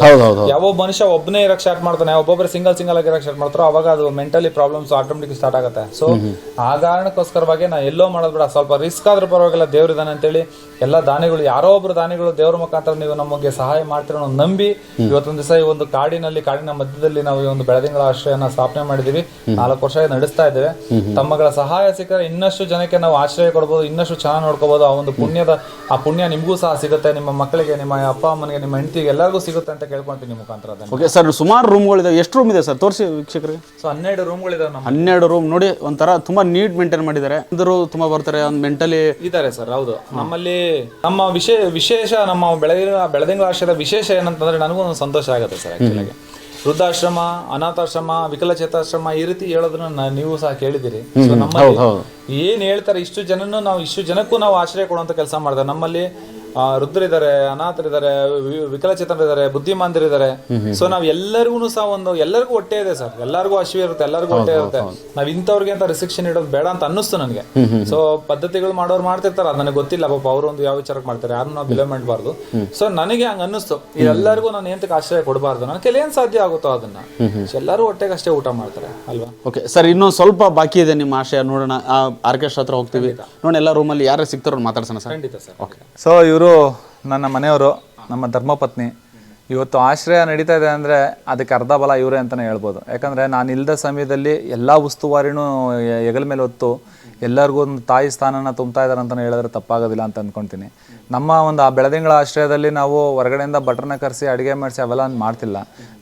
ಯಾವ ಮನುಷ್ಯ ಒಬ್ಬನೇ ಇರಕ್ ಸ್ಟಾರ್ಟ್ ಮಾಡ್ತಾನೆ ಒಬ್ಬೊಬ್ಬರು ಸಿಂಗಲ್ ಸಿಂಗಲ್ ಆಗಿ ಇರಕ್ ಸ್ಟಾರ್ಟ್ ಮಾಡ್ತಾರೋ ಅವಾಗ ಅದು ಮೆಂಟಲಿ ಪ್ರಾಬ್ಲಮ್ಸ್ ಆಟೋಮೆಟಿಕ್ ಸ್ಟಾರ್ಟ್ ಆಗುತ್ತೆ. ಸೊ ಆ ಕಾರಣಕ್ಕೋಸ್ಕರವಾಗಿ ನಾ ಎಲ್ಲೋ ಮಾಡೋದ್ ಬಿಡ. ಸ್ವಲ್ಪ ರಿಸ್ಕ್ ಆದ್ರೂ ಪರವಾಗಿಲ್ಲ ದೇವ್ರಿದಾನೆ ಅಂತೇಳಿ ಎಲ್ಲ ದಾನಿಗಳು ಯಾರೋ ಒಬ್ರು ದಾನಿಗಳು ದೇವ್ರ ಮುಖಾಂತರ ನೀವು ನಮಗೆ ಸಹಾಯ ಮಾಡ್ತೀರೋ ನಂಬಿ ಇವತ್ತೊಂದು ದಿವಸ ಈ ಒಂದು ಕಾಡಿನಲ್ಲಿ ಕಾಡಿನ ಮಧ್ಯದಲ್ಲಿ ನಾವು ಈ ಒಂದು ಬೆಳದಿಂಗಳ ಆಶ್ರಯನ ಸ್ಥಾಪನೆ ಮಾಡಿದೀವಿ. ನಾಲ್ಕು ವರ್ಷ ನಡೆಸ್ತಾ ಇದ್ದೇವೆ. ತಮ್ಮಗಳ ಸಹಾಯ ಸಿಕ್ಕರೆ ಇನ್ನಷ್ಟು ಜನಕ್ಕೆ ನಾವು ಆಶ್ರಯ ಕೊಡಬಹುದು ಇನ್ನಷ್ಟು ಚೆನ್ನಾಗಿ ನೋಡ್ಕೋಬಹುದು ಆ ಒಂದು ಪುಣ್ಯದ ಆ ಪುಣ್ಯ ನಿಮಗೂ ಸಹ ಸಿಗುತ್ತೆ. ನಿಮ್ಮ ಮಕ್ಕಳಿಗೆ ನಿಮ್ಮ ಅಪ್ಪ ಅಮ್ಮನಿಗೆ ನಿಮ್ಮ ಹೆಂಡತಿಗೆ ಎಲ್ಲರಿಗೂ ಸಿಗುತ್ತೆ ಅಂತ ಕೇಳ್ಕೊಂತೀನಿ ನಿಮ್ಮ ಮುಖಾಂತರ ಓಕೆ ಸರ್ ಸುಮಾರು ರೂಮ್ಗಳಿದೆ ಎಷ್ಟು ರೂಮ್ ಇದೆ ಸರ್ ತೋರಿಸಿ ವೀಕ್ಷಕರಿಗೆ ಸೊ ಹನ್ನೆರಡು ರೂಮ್ಗಳಿದಾವೆ ನಮ್ಮ ಹನ್ನೆರಡು ರೂಮ್ ನೋಡಿ ಒಂಥರ ತುಂಬಾ ನೀಟ್ ಮೇಂಟೈನ್ ಮಾಡಿದ್ದಾರೆ. ಅಂದರು ತುಂಬಾ ಬರ್ತಾರೆ ಒಂದು ಮೆಂಟಲಿ ಇದ್ದಾರೆ ಸರ್ ಹೌದು. ನಮ್ಮಲ್ಲಿ ನಮ್ಮ ವಿಶೇಷ ವಿಶೇಷ ನಮ್ಮ ಬೆಳಗಿನ ಬೆಳದಿಂಗ್ ಆಶ್ರಯದ ವಿಶೇಷ ಏನಂತಂದ್ರೆ ನನಗೂ ಒಂದು ಸಂತೋಷ ಆಗುತ್ತೆ ಸರ್ ಆಕ್ಚುಲಾಗಿ ವೃದ್ಧಾಶ್ರಮ ಅನಾಥಾಶ್ರಮ ವಿಕಲಚೇತಾಶ್ರಮ ಈ ರೀತಿ ಹೇಳೋದನ್ನ ನೀವು ಸಹ ಕೇಳಿದಿರಿ ಸೊ ನಮ್ಮಲ್ಲಿ ಏನ್ ಹೇಳ್ತಾರೆ ಇಷ್ಟು ಜನನು ನಾವು ಇಷ್ಟು ಜನಕ್ಕೂ ನಾವು ಆಶ್ರಯ ಕೊಡುವಂತ ಕೆಲಸ ಮಾಡಿದ್ರೆ ನಮ್ಮಲ್ಲಿ ವೃದ್ಧರಿದ್ದಾರೆ ಅನಾಥರಿದ್ದಾರೆ ವಿಕಲಚೇತನರಿದ್ದಾರೆ ಬುದ್ಧಿಮಾಂದರಿದ್ದಾರೆ ಸೊ ನಾವ್ ಎಲ್ಲರಿಗೂ ಸಹ ಒಂದು ಎಲ್ಲರಿಗೂ ಹೊಟ್ಟೆ ಇದೆ ಸರ್. ಎಲ್ಲರಿಗೂ ಹಸಿವೆ ಇರುತ್ತೆ ಎಲ್ಲರಿಗೂ ಹೊಟ್ಟೆ ಇರುತ್ತೆ. ನಾವ್ ಇಂಥವ್ರಿಗೆ ಅಂತ ರಿಸ್ಟ್ರಿಕ್ಷನ್ ಇಡೋದು ಬೇಡ ಅಂತ ಅನ್ನಿಸ್ತು ನನಗೆ. ಸೊ ಪದ್ಧತಿಗಳು ಮಾಡೋರು ಮಾಡ್ತಿರ್ತಾರೆ ಅದು ನನಗೆ ಗೊತ್ತಿಲ್ಲ ಪಾಪ ಅವರು ಒಂದು ಯಾವ ವಿಚಾರಕ್ಕೆ ಮಾಡ್ತಾರೆ ಯಾರು ನಾವು ಬಿಲೆ ಮಾಡಬಾರ್ದು. ಸೊ ನನಗೆ ಹಂಗ ಅನ್ನಿಸ್ತು. ಎಲ್ಲರಿಗೂ ನಾನು ಎಂತಕ್ಕೆ ಆಶ್ರಯ ಕೊಡಬಾರ್ದು ನನ್ನ ಕೈಲಿ ಏನ್ ಸಾಧ್ಯ ಆಗುತ್ತೋ ಅದನ್ನ. ಸೊ ಎಲ್ಲರೂ ಹೊಟ್ಟೆಗೆ ಅಷ್ಟೇ ಊಟ ಮಾಡ್ತಾರೆ ಅಲ್ವಾ? ಓಕೆ ಸರ್ ಇನ್ನೂ ಸ್ವಲ್ಪ ಬಾಕಿ ಇದೆ ನಿಮ್ಮ ಆಶಯ ನೋಡೋಣ. ಆರ್ಕೆಸ್ಟ್ರಾ ಹತ್ರ ಹೋಗ್ತೀವಿ. ನೋಡಿ ಎಲ್ಲ ರೂಮಲ್ಲಿ ಯಾರು ಸಿಗ್ತಾರೋ ಮಾತಾಡ್ಸೋಣ ಸರ್. ಖಂಡಿತ ಸರ್. ಓಕೆ ಸೊ ಇವರು ನನ್ನ ಮನೆಯವರು, ನಮ್ಮ ಧರ್ಮಪತ್ನಿ. ಇವತ್ತು ಆಶ್ರಯ ನಡೀತಾ ಇದೆ ಅಂದರೆ ಅದಕ್ಕೆ ಅರ್ಧ ಬಲ ಇವರೇ ಅಂತಲೇ ಹೇಳ್ಬೋದು. ಯಾಕಂದರೆ ನಾನು ಇಲ್ಲದ ಸಮಯದಲ್ಲಿ ಎಲ್ಲ ಉಸ್ತುವಾರಿನೂ ಹೆಗಲ ಮೇಲೆ ಹೊತ್ತು ಎಲ್ಲರಿಗೂ ಒಂದು ತಾಯಿ ಸ್ಥಾನನ ತುಂಬ್ತಾ ಇದ್ದಾರೆ ಅಂತಲೇ ಹೇಳಿದ್ರೆ ತಪ್ಪಾಗೋದಿಲ್ಲ ಅಂತ ಅಂದ್ಕೊಳ್ತೀನಿ ನಮ್ಮ ಒಂದು ಆ ಬೆಳದಿಂಗಳ ಆಶ್ರಯದಲ್ಲಿ ನಾವು ಹೊರಗಡೆಯಿಂದ ಬಟ್ರನ್ನ ಕರೆಸಿ ಅಡುಗೆ ಮಾಡಿಸಿ ಅವೆಲ್ಲ ಮಾಡ್ತಿಲ್ಲ.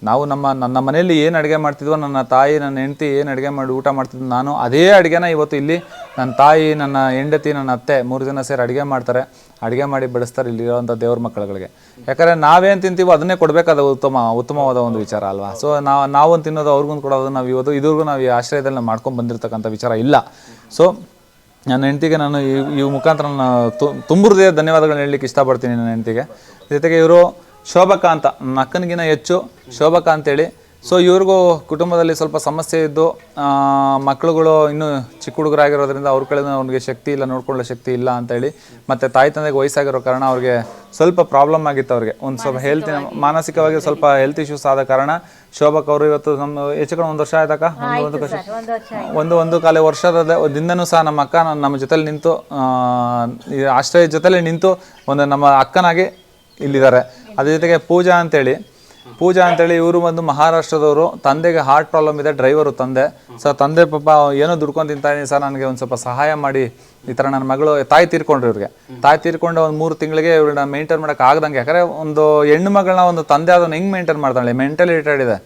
ನಾವು ನಮ್ಮ, ನನ್ನ ಮನೆಯಲ್ಲಿ ಏನು ಅಡುಗೆ ಮಾಡ್ತಿದ್ವೋ, ನನ್ನ ತಾಯಿ, ನನ್ನ ಹೆಂಡತಿ ಏನು ಅಡುಗೆ ಮಾಡಿ ಊಟ ಮಾಡ್ತಿದ್ವು, ನಾನು ಅದೇ ಅಡುಗೆನ ಇವತ್ತು ಇಲ್ಲಿ ನನ್ನ ತಾಯಿ, ನನ್ನ ಹೆಂಡತಿ, ನನ್ನ ಅತ್ತೆ ಮೂರು ಜನ ಸೇರಿ ಅಡುಗೆ ಮಾಡ್ತಾರೆ. ಅಡುಗೆ ಮಾಡಿ ಬಡಿಸ್ತಾರೆ ಇಲ್ಲಿರೋಂಥ ದೇವ್ರ ಮಕ್ಕಳುಗಳಿಗೆ. ಯಾಕಂದರೆ ನಾವೇನು ತಿಂತೀವೋ ಅದನ್ನೇ ಕೊಡಬೇಕಾದ ಉತ್ತಮ, ಉತ್ತಮವಾದ ಒಂದು ವಿಚಾರ ಅಲ್ವಾ? ಸೊ ನಾವು ನಾವೊಂದು ತಿನ್ನೋದು ಅವ್ರಿಗೊಂದು ಕೊಡೋದು ನಾವು ಇವತ್ತು ಇದುವರೆಗೂ ನಾವು ಈ ಆಶ್ರಯದಲ್ಲಿ ನಾವು ಮಾಡ್ಕೊಂಡು ಬಂದಿರತಕ್ಕಂಥ ವಿಚಾರ ಇಲ್ಲ. ಸೊ ನನ್ನ ಹೆಂಡತಿಗೆ ನಾನು ಈ ಈ ಮುಖಾಂತರ ನಾನು ತು- ತುಂಬ ಹೃದಯ ಧನ್ಯವಾದಗಳನ್ನ ಹೇಳಲಿಕ್ಕೆ ಇಷ್ಟಪಡ್ತೀನಿ ನನ್ನ ಹೆಂಡತಿಗೆ. ಜೊತೆಗೆ ಇವರು ಶೋಭಕ ಅಂತ ನನ್ನ ಅಕ್ಕನಿಗಿನ ಹೆಚ್ಚು ಶೋಭಕ ಅಂತೇಳಿ ಸೊ ಇವ್ರಿಗೂ ಕುಟುಂಬದಲ್ಲಿ ಸ್ವಲ್ಪ ಸಮಸ್ಯೆ ಇದ್ದು ಮಕ್ಕಳುಗಳು ಇನ್ನೂ ಚಿಕ್ಕ ಹುಡುಗರಾಗಿರೋದ್ರಿಂದ ಅವ್ರ ಕಡೆ ಅವ್ರಿಗೆ ಶಕ್ತಿ ಇಲ್ಲ ನೋಡ್ಕೊಳ್ಳೋ ಶಕ್ತಿ ಇಲ್ಲ ಅಂತೇಳಿ ಮತ್ತು ತಾಯಿ ತಂದೆಗೆ ವಯಸ್ಸಾಗಿರೋ ಕಾರಣ ಅವ್ರಿಗೆ ಸ್ವಲ್ಪ ಪ್ರಾಬ್ಲಮ್ ಆಗಿತ್ತು ಅವ್ರಿಗೆ. ಒಂದು ಸ್ವಲ್ಪ ಹೆಲ್ತ್ ಮಾನಸಿಕವಾಗಿ ಸ್ವಲ್ಪ ಹೆಲ್ತ್ ಇಶ್ಯೂಸ್ ಆದ ಕಾರಣ ಶೋಭಕ್ ಅವರು ಇವತ್ತು ನಮ್ಮ ಹೆಚ್ಚು ಕಡೆ ಒಂದು ವರ್ಷ ಆಯ್ತಕ್ಕ ಒಂದು ವರ್ಷ ಒಂದು ಒಂದು ಕಾಲ ವರ್ಷದ ದಿಂದನೂ ಸಹ ನಮ್ಮ ಅಕ್ಕ ನಮ್ಮ ಜೊತೆಲಿ ನಿಂತು ಆಶ್ರಯ ಜೊತೆಲಿ ನಿಂತು ಒಂದು ನಮ್ಮ ಅಕ್ಕನಾಗಿ ಇಲ್ಲಿದ್ದಾರೆ. ಅದ್ರ ಜೊತೆಗೆ ಪೂಜಾ ಅಂತೇಳಿ ಪೂಜಾ ಅಂತೇಳಿ ಇವರು ಒಂದು ಮಹಾರಾಷ್ಟ್ರದವರು, ತಂದೆಗೆ ಹಾರ್ಟ್ ಪ್ರಾಬ್ಲಮ್ ಇದೆ ಡ್ರೈವರು ತಂದೆ. ಸೊ ತಂದೆ ಪಾಪ ಏನೋ ದುಡ್ಕೊಂಡು ತಿಂತಾ ಇದೀನಿ ಸರ್, ನನಗೆ ಒಂದು ಸ್ವಲ್ಪ ಸಹಾಯ ಮಾಡಿ. ಈ ಥರ ನನ್ನ ಮಗಳು, ತಾಯಿ ತೀರ್ಕೊಂಡ್ರು ಇವ್ರಿಗೆ. ತಾಯಿ ತೀರ್ಕೊಂಡು ಒಂದು ಮೂರು ತಿಂಗಳಿಗೆ ಇವ್ರನ್ನ ಮೇಂಟೈನ್ ಮಾಡೋಕೆ ಆಗ್ದಂಗೆ. ಯಾಕಂದರೆ ಒಂದು ಹೆಣ್ಣು ಮಗಳನ್ನ ಒಂದು ತಂದೆ ಅದನ್ನು ಹೆಂಗೆ ಮೇಂಟೈನ್ ಮಾಡ್ತಾಳೆ? ಮೆಂಟಲಿ ರಿಟೈರ್ಡ್ ಇದೆ.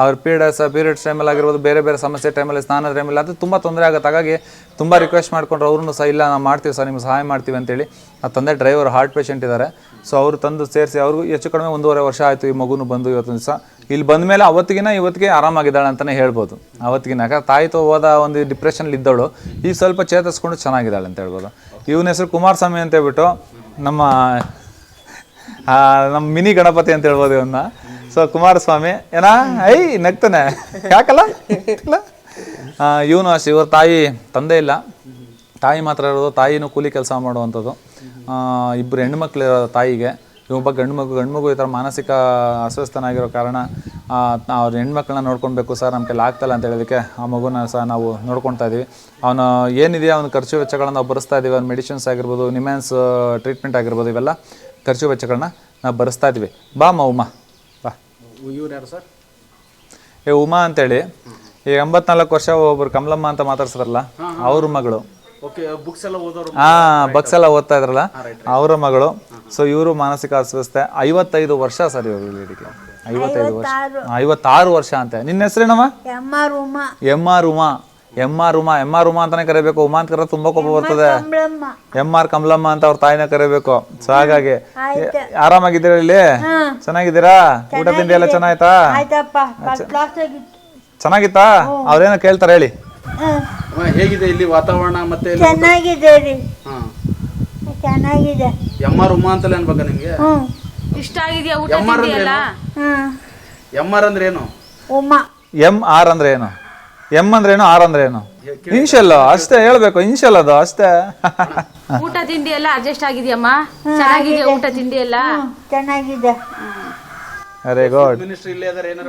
ಅವ್ರ ಪೀರಿಯಡ್ಸ್ ಪೀರಿಯಡ್ಸ್ ಟೈಮಲ್ಲಿ ಆಗಿರ್ಬೋದು, ಬೇರೆ ಬೇರೆ ಸಮಸ್ಯೆ ಟೈಮಲ್ಲಿ ಸ್ನಾನ ಟೈಮಲ್ಲಿ ಅದು ತುಂಬ ತೊಂದರೆ ಆಗುತ್ತೆ. ಹಾಗಾಗಿ ತುಂಬ ರಿಕ್ವೆಸ್ಟ್ ಮಾಡ್ಕೊಂಡ್ರೆ ಅವ್ರೂ ಸಹ ಇಲ್ಲ, ನಾವು ಮಾಡ್ತೀವಿ ಸರ್, ನಿಮ್ಗೆ ಸಹಾಯ ಮಾಡ್ತೀವಿ ಅಂತೇಳಿ. ಆ ತಂದೆ ಡ್ರೈವರ್ ಹಾರ್ಟ್ ಪೇಷಂಟ್ ಇದ್ದಾರೆ ಸೊ ಅವರು ತಂದು ಸೇರಿಸಿ, ಅವ್ರಿಗೂ ಹೆಚ್ಚು ಕಡಿಮೆ ಒಂದೂವರೆ ವರ್ಷ ಆಯಿತು, ಈ ಮಗುನು ಬಂದು ಇವತ್ತು ದಿವಸ. ಇಲ್ಲಿ ಬಂದ ಮೇಲೆ ಅವತ್ತಿಗಿನ, ಇವತ್ತಿಗೆ ಆರಾಮಾಗಿದ್ದಾಳೆ ಅಂತಲೇ ಹೇಳ್ಬೋದು. ಅವತ್ತಿಗಿನ, ಯಾಕಂದ್ರೆ ತಾಯಿ ತೋ ಹೋದ ಒಂದು ಡಿಪ್ರೆಷನ್ಲಿ ಇದ್ದವಳು, ಈಗ ಸ್ವಲ್ಪ ಚೇತರಿಸ್ಕೊಂಡು ಚೆನ್ನಾಗಿದ್ದಾಳೆ ಅಂತ ಹೇಳ್ಬೋದು. ಇವನ ಹೆಸರು ಕುಮಾರಸ್ವಾಮಿ ಅಂತ ಹೇಳ್ಬಿಟ್ಟು ನಮ್ಮ ನಮ್ಮ ಮಿನಿ ಗಣಪತಿ ಅಂತ ಹೇಳ್ಬೋದು ಇವನ್ನ. ಸೊ ಕುಮಾರಸ್ವಾಮಿ, ಏನಾ? ಐ, ನಗ್ತಾನೆ. ಯಾಕಲ್ಲ? ಇವನು ಅಷ್ಟೇ, ಇವ್ರ ತಾಯಿ, ತಂದೆ ಇಲ್ಲ. ತಾಯಿ ಮಾತ್ರ ಇರೋದು, ತಾಯಿನೂ ಕೂಲಿ ಕೆಲಸ ಮಾಡುವಂಥದ್ದು. ಇಬ್ಬರು ಹೆಣ್ಮಕ್ಳು ತಾಯಿಗೆ. ಇವೊಬ್ಬ ಗಂಡು ಮಗು ಗಂಡು ಮಗು ಈ ಥರ ಮಾನಸಿಕ ಅಸ್ವಸ್ಥನಾಗಿರೋ ಕಾರಣ ಅವ್ರ ಹೆಣ್ಮಕ್ಳನ್ನ ನೋಡ್ಕೊಳ್ಬೇಕು ಸರ್ ನಮ್ಮ ಕೈಲಿ ಆಗ್ತಲ್ಲ ಅಂತ ಹೇಳೋದಕ್ಕೆ ಆ ಮಗುನ ಸಹ ನಾವು ನೋಡ್ಕೊಳ್ತಾ ಇದ್ದೀವಿ. ಅವನು ಏನಿದೆಯಾ ಅವ್ನ ಖರ್ಚು ವೆಚ್ಚಗಳನ್ನ ನಾವು ಭರಿಸ್ತಾ ಇದ್ದೀವಿ. ಅವ್ನ ಮೆಡಿಸಿನ್ಸ್ ಆಗಿರ್ಬೋದು, ನಿಮ್ಯಾನ್ಸ್ ಟ್ರೀಟ್ಮೆಂಟ್ ಆಗಿರ್ಬೋದು, ಇವೆಲ್ಲ ಖರ್ಚು ವೆಚ್ಚಗಳನ್ನ ನಾವು ಭರಿಸ್ತಾ ಇದ್ದೀವಿ. ಬಾ ಬಾ ಇವ್ರು ಯಾರು ಸರ್? ಏ ಉಮಾ ಅಂತೇಳಿ. ಈ ಎಂಬತ್ನಾಲ್ಕು ವರ್ಷ ಒಬ್ರು ಕಮಲಮ್ಮ ಅಂತ ಮಾತಾಡ್ಸಿದ್ರಲ್ಲ ಅವ್ರ ಮಗಳು. ಓಕೆ ಬುಕ್ಸ್ ಎಲ್ಲ ಓದೋರು ಹಾ ಬಕ್ಸ್ ಎಲ್ಲ ಓದ್ತಾ ಇದ್ರಲ್ಲ ಅವರ ಮಗಳು. ಸೊ ಇವರು ಮಾನಸಿಕ ಅಸ್ವಸ್ಥೆ. ಐವತ್ತೈದು ವರ್ಷ ಸರ್ ಇವರು ಇದಕ್ಕೆ ಐವತ್ತೈದು ವರ್ಷ. ಐವತ್ತಾರು. ವರ್ಷ ಅಂತೆ. ನಿನ್ನ ಹೆಸರೇನಮ್ಮ M R Uma. M R Uma. M R Uma M R Uma ಅಂತಾನೆ ಕರಿಬೇಕು. ಉಮಾ ಅಂತ ಕರೆ ತುಂಬಾ ಕೋಪ ಬರ್ತದೆ. ಎಂ ಎಂ ಆರ್ ಕಮಲಮ್ಮ ಅಂತ ಅವ್ರ ತಾಯಿನ ಕರಿಬೇಕು. ಸೊ ಹಾಗಾಗಿ ಆರಾಮಾಗಿದ್ದೀರಾ ಇಲ್ಲಿ? ಚೆನ್ನಾಗಿದ್ದೀರಾ? ಊಟ ತಿಂಡಿ ಎಲ್ಲ ಚೆನ್ನಾಯ್ತಾ? ಚೆನ್ನಾಗಿತ್ತಾ? ಅವ್ರೇನೋ ಕೇಳ್ತಾರೆ ಹೇಳಿ. ಹ್ಮ್. ಹೇಗಿದೆ ಇಲ್ಲಿ ವಾತಾವರಣ ಮತ್ತೆ ಇಲ್ಲಿ- ಚೆನ್ನಾಗಿದೆ ಚೆನ್ನಾಗಿದೆ. ಎಂ ಆರ್ ಉಮಾ ಅಂತಲೇ ಅನ್ಬೇಕಾ ನಿಮ್ಗೆ? ಇಷ್ಟ ಆಗಿದೆಯಾ ಊಟ ಎಂ ಆರ್ ಅಂದ್ರೆ ಏನು? ಎಂ ಆರ್ ಅಂದ್ರೆ ಏನು? ಉಮ್ಮ ಎಂ ಆರ್ ಅಂದ್ರೆ ಏನು? ಎಂ ಅಂದ್ರೆ ಏನು ಆರ್ ಅಂದ್ರೆ ಏನು? ಇನ್ಶಲ್ ಅಷ್ಟೇ ಹೇಳ್ಬೇಕು ಇನ್ಶಲ್ ಅದು ಅಷ್ಟೇ. ಊಟ ತಿಂಡಿ ಎಲ್ಲ ಅಡ್ಜಸ್ಟ್ ಆಗಿದೆಯಮ್ಮ? ಚೆನ್ನಾಗಿದೆ ಊಟ ತಿಂಡಿ ಎಲ್ಲ? ಚೆನ್ನಾಗಿದೆ. ವೆರಿ ಗುಡ್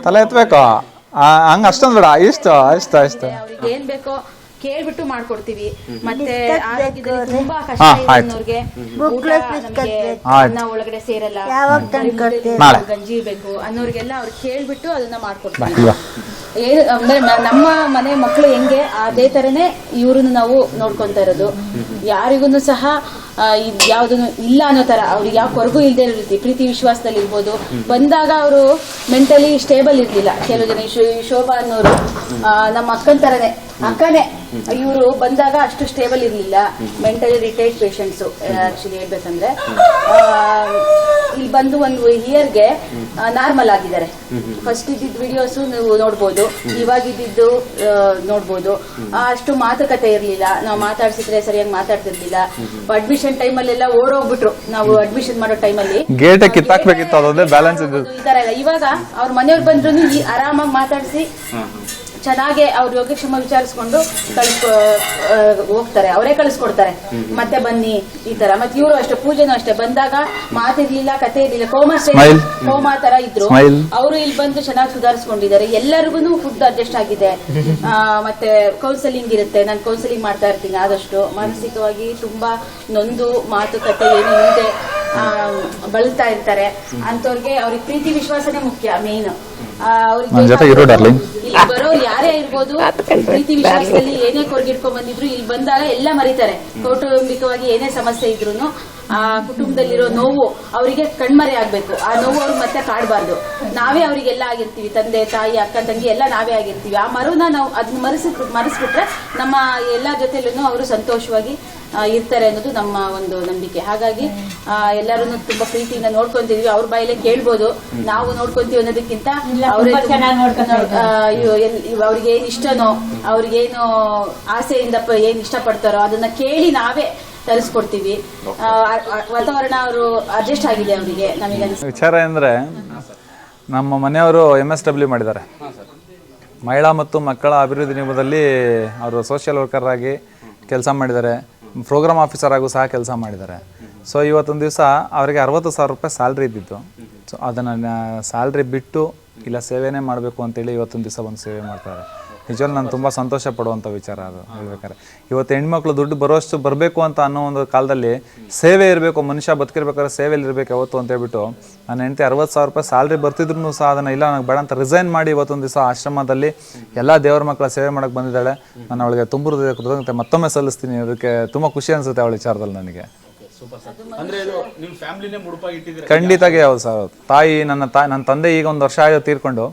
ತಲೆ ಎತ್ಬೇಕು? ಆ, ಹಂಗ ಅಷ್ಟೊಂದ್ ಬೇಡ ಇಷ್ಟ ಇಷ್ಟ ಇಷ್ಟ. ಅವ್ರಿಗೆ ಏನ್ ಬೇಕೋ? ಕೇಳ್ಬಿಟ್ಟು ಮಾಡ್ಕೊಡ್ತೀವಿ. ಮತ್ತೆ ಆರೋಗ್ಯದಲ್ಲಿ ತುಂಬಾ ಕಷ್ಟ ಇದೆ ಆಯ್ತು. ಅನ್ನೋರ್ಗೆ. ಊಟ ನಮ್ಗೆ ಅನ್ನ ಒಳಗಡೆ ಸೇರಲ್ಲ. ಗಂಜಿ ಬೇಕು ಅನ್ನೋರ್ಗೆಲ್ಲ ಅವ್ರು ಕೇಳ್ಬಿಟ್ಟು ಅದನ್ನ ಮಾಡ್ಕೊಡ್ತೀವಿ. ಏನು ಅಂದ್ರೆ ನಮ್ಮ ಮನೆ ಮಕ್ಕಳು ಹೆಂಗೆ ಅದೇ ತರನೇ ಇವ್ರನ್ನ ನಾವು ನೋಡ್ಕೊಂತ ಇರೋದು. ಯಾರಿಗೂ ಸಹ ಯಾವ್ದನ್ನು ಇಲ್ಲ ಅನ್ನೋ ತರ ಅವ್ರಿಗೆ ಯಾವ ಕೊರಗು ಇಲ್ದೇ ಇರುತ್ತೆ. ರೀತಿ ಪ್ರೀತಿ ವಿಶ್ವಾಸದಲ್ಲಿ ಇರ್ಬೋದು. ಬಂದಾಗ ಅವರು ಮೆಂಟಲಿ ಸ್ಟೇಬಲ್ ಇರ್ಲಿಲ್ಲ. ಕೆಲವು ಜನ ಶೋಭಾ ಅನ್ನೋರು ಆ, ನಮ್ಮ ಅಕ್ಕನ ತರನೇ. ಅಕ್ಕನೇ ಇವರು ಬಂದಾಗ ಅಷ್ಟು ಸ್ಟೇಬಲ್ ಇರ್ಲಿಲ್ಲ. ಮೆಂಟಲಿ ರಿಟೈರ್ಡ್ ಪೇಷಂಟ್ಸ್ ಆಕ್ಚುಲಿ ಹೇಳ್ಬೇಕಂದ್ರೆ ಇಲ್ಲಿ ಬಂದು ಒಂದು ಇಯರ್ಗೆ ನಾರ್ಮಲ್ ಆಗಿದ್ದಾರೆ. ಫಸ್ಟ್ ಇದ್ದಿದ್ದ ವಿಡಿಯೋಸ್ ನೀವು ನೋಡ್ಬೋದು ಇವಾಗ ಇದ್ದಿದ್ದು ನೋಡ್ಬೋದು. ಅಷ್ಟು ಮಾತುಕತೆ ಇರಲಿಲ್ಲ. ನಾವು ಮಾತಾಡ್ಸಿದ್ರೆ ಸರಿಯಾಗಿ ಮಾತಾಡ್ತಿರ್ಲಿಲ್ಲ. ಅಡ್ಮಿಷನ್ ಟೈಮಲ್ಲೆಲ್ಲ ಓಡೋಗ್ಬಿಟ್ರು. ನಾವು ಅಡ್ಮಿಷನ್ ಮಾಡೋ ಟೈಮಲ್ಲಿ ಗೇಟ್ ಕಿತ್ತಾಕ್ಬೇಕಿತ್ತು ಅದೊಂದೇ ಬ್ಯಾಲೆನ್ಸ್ ಇವಾಗ ಅವ್ರ ಮನೆಯವ್ರು ಬಂದ್ರು ಆರಾಮಾಗಿ ಮಾತಾಡಿಸಿ ಚೆನ್ನಾಗೆ ಅವ್ರ ಯೋಗಕ್ಷೇಮ ವಿಚಾರಿಸ್ಕೊಂಡು ಕಳಿಸ್ ಹೋಗ್ತಾರೆ. ಅವರೇ ಕಳಿಸ್ಕೊಡ್ತಾರೆ. ಮತ್ತೆ ಬನ್ನಿ ಈ ತರ. ಮತ್ತೆ ಇವರು ಅಷ್ಟೇ ಪೂಜೆನೂ ಅಷ್ಟೇ. ಬಂದಾಗ ಮಾತಿರ್ಲಿಲ್ಲ ಕತೆ ಇರ್ಲಿಲ್ಲ. Coma Smile. ಕೋಮಾ ತರ ಇದ್ರು. ಅವರು ಇಲ್ಲಿ ಬಂದು ಚೆನ್ನಾಗಿ ಸುಧಾರಿಸ್ಕೊಂಡಿದ್ದಾರೆ. ಎಲ್ಲರಿಗೂ ಫುಡ್ ಅಡ್ಜಸ್ಟ್ ಆಗಿದೆ. *laughs* ಮತ್ತೆ ಕೌನ್ಸೆಲಿಂಗ್ ಇರುತ್ತೆ. ನಾನು ಕೌನ್ಸೆಲಿಂಗ್ ಮಾಡ್ತಾ ಇರ್ತೀನಿ ಆದಷ್ಟು. ಮಾನಸಿಕವಾಗಿ ತುಂಬಾ ನೊಂದು ಮಾತುಕತೆ ಏನು ಇಲ್ಲದೆ ಬಳಲ್ತಾ ಇರ್ತಾರೆ. ಅಂತವ್ರಿಗೆ ಅವ್ರಿಗೆ ಪ್ರೀತಿ ವಿಶ್ವಾಸನೇ ಮುಖ್ಯ ಮೇನ್ ಜೊತೆ ಇರು. ಇಲ್ಲಿ ಬರೋರು ಯಾರೇ ಇರ್ಬೋದು ಪ್ರೀತಿ ವಿಶ್ವಾಸದಲ್ಲಿ ಏನೇ ಕೊರಗಿಡ್ಕೊಂಡ್ ಬಂದಿದ್ರು ಇಲ್ಲಿ ಬಂದಾಗ ಎಲ್ಲ ಮರಿತಾರೆ. ಕೌಟುಂಬಿಕವಾಗಿ ಏನೇ ಸಮಸ್ಯೆ ಇದ್ರು ಆ ಕುಟುಂಬದಲ್ಲಿರೋ ನೋವು ಅವರಿಗೆ ಕಣ್ಮರೆ ಆಗ್ಬೇಕು. ಆ ನೋವು ಅವ್ರಿಗೆ ಮತ್ತೆ ಕಾಡಬಾರ್ದು. ನಾವೇ ಅವರಿಗೆಲ್ಲ ಆಗಿರ್ತೀವಿ ತಂದೆ ತಾಯಿ ಅಕ್ಕ ತಂಗಿ ಎಲ್ಲ ನಾವೇ ಆಗಿರ್ತೀವಿ. ಆ ಮರುನ ನಾವು ಅದನ್ನ ಮರೆಸಿ ಮರೆಸ್ಬಿಟ್ರೆ ನಮ್ಮ ಎಲ್ಲ ಜೊತೆಲೂ ಅವರು ಸಂತೋಷವಾಗಿ ಇರ್ತಾರೆ ಅನ್ನೋದು ನಮ್ಮ ಒಂದು ನಂಬಿಕೆ. ಹಾಗಾಗಿ ಎಲ್ಲರೂ ತುಂಬಾ ಪ್ರೀತಿಯಿಂದ ನೋಡ್ಕೊಂತಿದೀವಿ ಅವ್ರ ಬಾಯಲ್ಲೇ ಕೇಳ್ಬೋದು. ನಾವು ನೋಡ್ಕೊಂತೀವಿ ಅನ್ನೋದಕ್ಕಿಂತ ಅವರೇ ಅವ್ರಿಗೆ ಏನ್ ಇಷ್ಟನೋ ಅವ್ರಿಗೇನು ಆಸೆಯಿಂದ ಏನ್ ಇಷ್ಟ ಪಡ್ತಾರೋ ಅದನ್ನ ಕೇಳಿ ನಾವೇ ತರಿಸ್ಕೊಡ್ತೀವಿ. ವಾತಾವರಣ ಅವರು ಅಡ್ಜಸ್ಟ್ ಆಗಿದೆ ಅವರಿಗೆ ನಮಗೆ ವಿಚಾರ ಅಂದ್ರೆ ನಮ್ಮ ಮನೆಯವರು ಎಂ ಎಸ್ ಡಬ್ಲ್ಯೂ ಮಾಡಿದ್ದಾರೆ. ಮಹಿಳಾ ಮತ್ತು ಮಕ್ಕಳ ಅಭಿವೃದ್ಧಿ ನಿಗಮದಲ್ಲಿ ಅವರು ಸೋಷಿಯಲ್ ವರ್ಕರ್ ಆಗಿ ಕೆಲಸ ಮಾಡಿದ್ದಾರೆ. ಪ್ರೋಗ್ರಾಮ್ ಆಫೀಸರ್ ಆಗು ಸಹ ಕೆಲಸ ಮಾಡಿದ್ದಾರೆ. ಸೊ ಇವತ್ತೊಂದು ದಿವಸ ಅವರಿಗೆ ಅರವತ್ತು ಸಾವಿರ ರೂಪಾಯಿ ಸ್ಯಾಲ್ರಿ ಇದ್ದಿತ್ತು. ಸೊ ಅದನ್ನು ಸ್ಯಾಲ್ರಿ ಬಿಟ್ಟು, ಇಲ್ಲ, ಸೇವೆನೇ ಮಾಡಬೇಕು ಅಂತೇಳಿ ಇವತ್ತೊಂದು ದಿವಸ ಒಂದು ಸೇವೆ ಮಾಡ್ತಾರೆ. ನಿಜವಾಗ್ಲೂ ನಾನು ತುಂಬ ಸಂತೋಷ ಪಡುವಂಥ ವಿಚಾರ ಅದು ಹೇಳ್ಬೇಕಾದ್ರೆ. ಇವತ್ತು ಹೆಣ್ಮಕ್ಳು ದುಡ್ಡು ಬರೋಷ್ಟು ಬರಬೇಕು ಅಂತ ಅನ್ನೋ ಒಂದು ಕಾಲದಲ್ಲಿ ಸೇವೆ ಇರಬೇಕು ಮನುಷ್ಯ ಬದುಕಿರ್ಬೇಕಾದ್ರೆ ಸೇವೆಯಲ್ಲಿ ಇರಬೇಕು ಯಾವತ್ತು ಅಂತ ಹೇಳ್ಬಿಟ್ಟು ನನ್ನ ಹೆಂಡತಿ ಅರವತ್ತು ಸಾವಿರ ರೂಪಾಯಿ ಸ್ಯಾಲ್ರಿ ಬರ್ತಿದ್ರು ಸಹ ಅದನ್ನು ಇಲ್ಲ ನನಗೆ ಬೇಡ ಅಂತ ರಿಸೈನ್ ಮಾಡಿ ಇವತ್ತೊಂದು ದಿವಸ ಆಶ್ರಮದಲ್ಲಿ ಎಲ್ಲ ದೇವರ ಮಕ್ಕಳ ಸೇವೆ ಮಾಡೋಕ್ಕೆ ಬಂದಿದ್ದಾಳೆ. ನಾನು ಅವಳಿಗೆ ತುಂಬ ಕೃತಜ್ಞತೆ ಮತ್ತೊಮ್ಮೆ ಸಲ್ಲಿಸ್ತೀನಿ ಅದಕ್ಕೆ ತುಂಬ ಖುಷಿ ಅನಿಸುತ್ತೆ ಅವಳ ವಿಚಾರದಲ್ಲಿ ನನಗೆ. ಖಂಡಿತಾಗಿ ಹೌದು ಸರ್ ತಾಯಿ ನನ್ನ ತಾಯಿ ನನ್ನ ತಂದೆ ಈಗ ಒಂದು ವರ್ಷ ಆಯ್ತು ತೀರ್ಕೊಂಡು.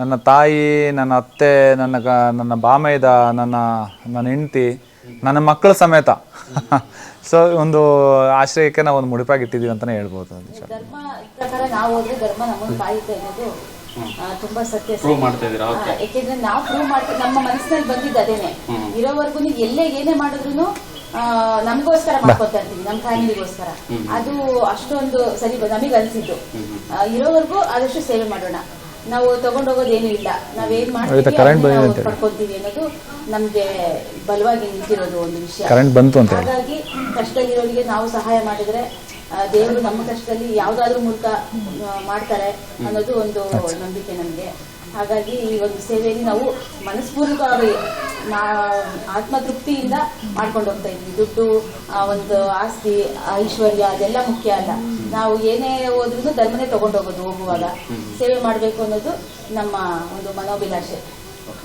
ನನ್ನ ತಾಯಿ ನನ್ನ ಅತ್ತೆ ನನ್ನ ಗ- ನನ್ನ ಬಾಮೈದ ನನ್ನ ನನ್ನ ಹೆಂಡತಿ ನನ್ನ ಮಕ್ಕಳ ಸಮೇತ. *laughs* ಸೊ ಒಂದು ಆಶ್ರಯಕ್ಕೆ ನಾವು ಒಂದು ಮುಡಿಪಾಗಿ ಇಟ್ಟಿದ್ದೀವಿ ಅಂತಲೇ ಹೇಳ್ಬೋದು. ಧರ್ಮ ಈ ಪ್ರಕಾರ ನಾವು ಹೋದ್ರೆ ಧರ್ಮ ನಮ್ಮನ್ನು ಕಾಯುತ್ತೆ ಅನ್ನೋದು ಆ, ತುಂಬಾ ಸತ್ಯ ಯಾಕೆಂದ್ರೆ ನಾವು ಪ್ರೂವ್ ಮಾಡ್ತೀವಿ. ನಮ್ಮ ಮನಸ್ಸಿನಲ್ಲಿ ಬಂದಿದ್ದು ಅದೇನೆ. ಇರೋವರೆಗೂ ಎಲ್ಲೇ ಏನೇ ಮಾಡಿದ್ರು ನಮಗೋಸ್ಕರ ಮಾಡ್ಕೊತಾ ಇರ್ತೀವಿ ನಮ್ಮ ಫ್ಯಾಮಿಲಿಗೋಸ್ಕರ. ಅದು ಅಷ್ಟೊಂದು ಸರಿ ನಮಗೆ ಅನ್ಸಿದ್ದು ಇರೋವರೆಗೂ ಆದಷ್ಟು ಸೇವೆ ಮಾಡೋಣ. ನಾವು ಏನು ಇಲ್ಲ. ನಾವೇನ್ ಮಾಡ್ತೀವಿ ಕರೆಂಟ್ ಪಡ್ಕೊಂತೀವಿ ಅನ್ನೋದು ನಮ್ಗೆ ಬಲವಾಗಿ ನಿಂತಿರೋದು ಒಂದು ವಿಷಯ. ಕರೆಂಟ್ ಬಂತು ಅಂತ ಹಾಗಾಗಿ ಕಷ್ಟದಲ್ಲಿರೋರಿಗೆ ನಾವು ಸಹಾಯ ಮಾಡಿದ್ರೆ ದೇವರು ನಮ್ಮ ಕಷ್ಟದಲ್ಲಿ ಯಾವ್ದಾದ್ರು ಮೂಲಕ ಮಾಡ್ತಾರೆ ಅನ್ನೋದು ಒಂದು ನಂಬಿಕೆ ನಮಗೆ. ಹಾಗಾಗಿ ಈ ಒಂದು ಸೇವೆಯಲ್ಲಿ ನಾವು ಮನಸ್ಪೂರ್ವಕವಾಗಿ ಆತ್ಮತೃಪ್ತಿಯಿಂದ ಮಾಡ್ಕೊಂಡು ಹೋಗ್ತಾ ಇದ್ವಿ ದುಡ್ಡು ಆ ಒಂದು ಆಸ್ತಿ ಐಶ್ವರ್ಯ ಅದೆಲ್ಲ ಮುಖ್ಯ ಅಲ್ಲ. ನಾವು ಏನೇ ಹೋದ್ರೂ ಧರ್ಮನೇ ತಗೊಂಡು ಹೋಗೋದು ಹೋಗುವಾಗ ಸೇವೆ ಮಾಡಬೇಕು ಅನ್ನೋದು ನಮ್ಮ ಒಂದು ಮನೋಭಿಲಾಷೆ.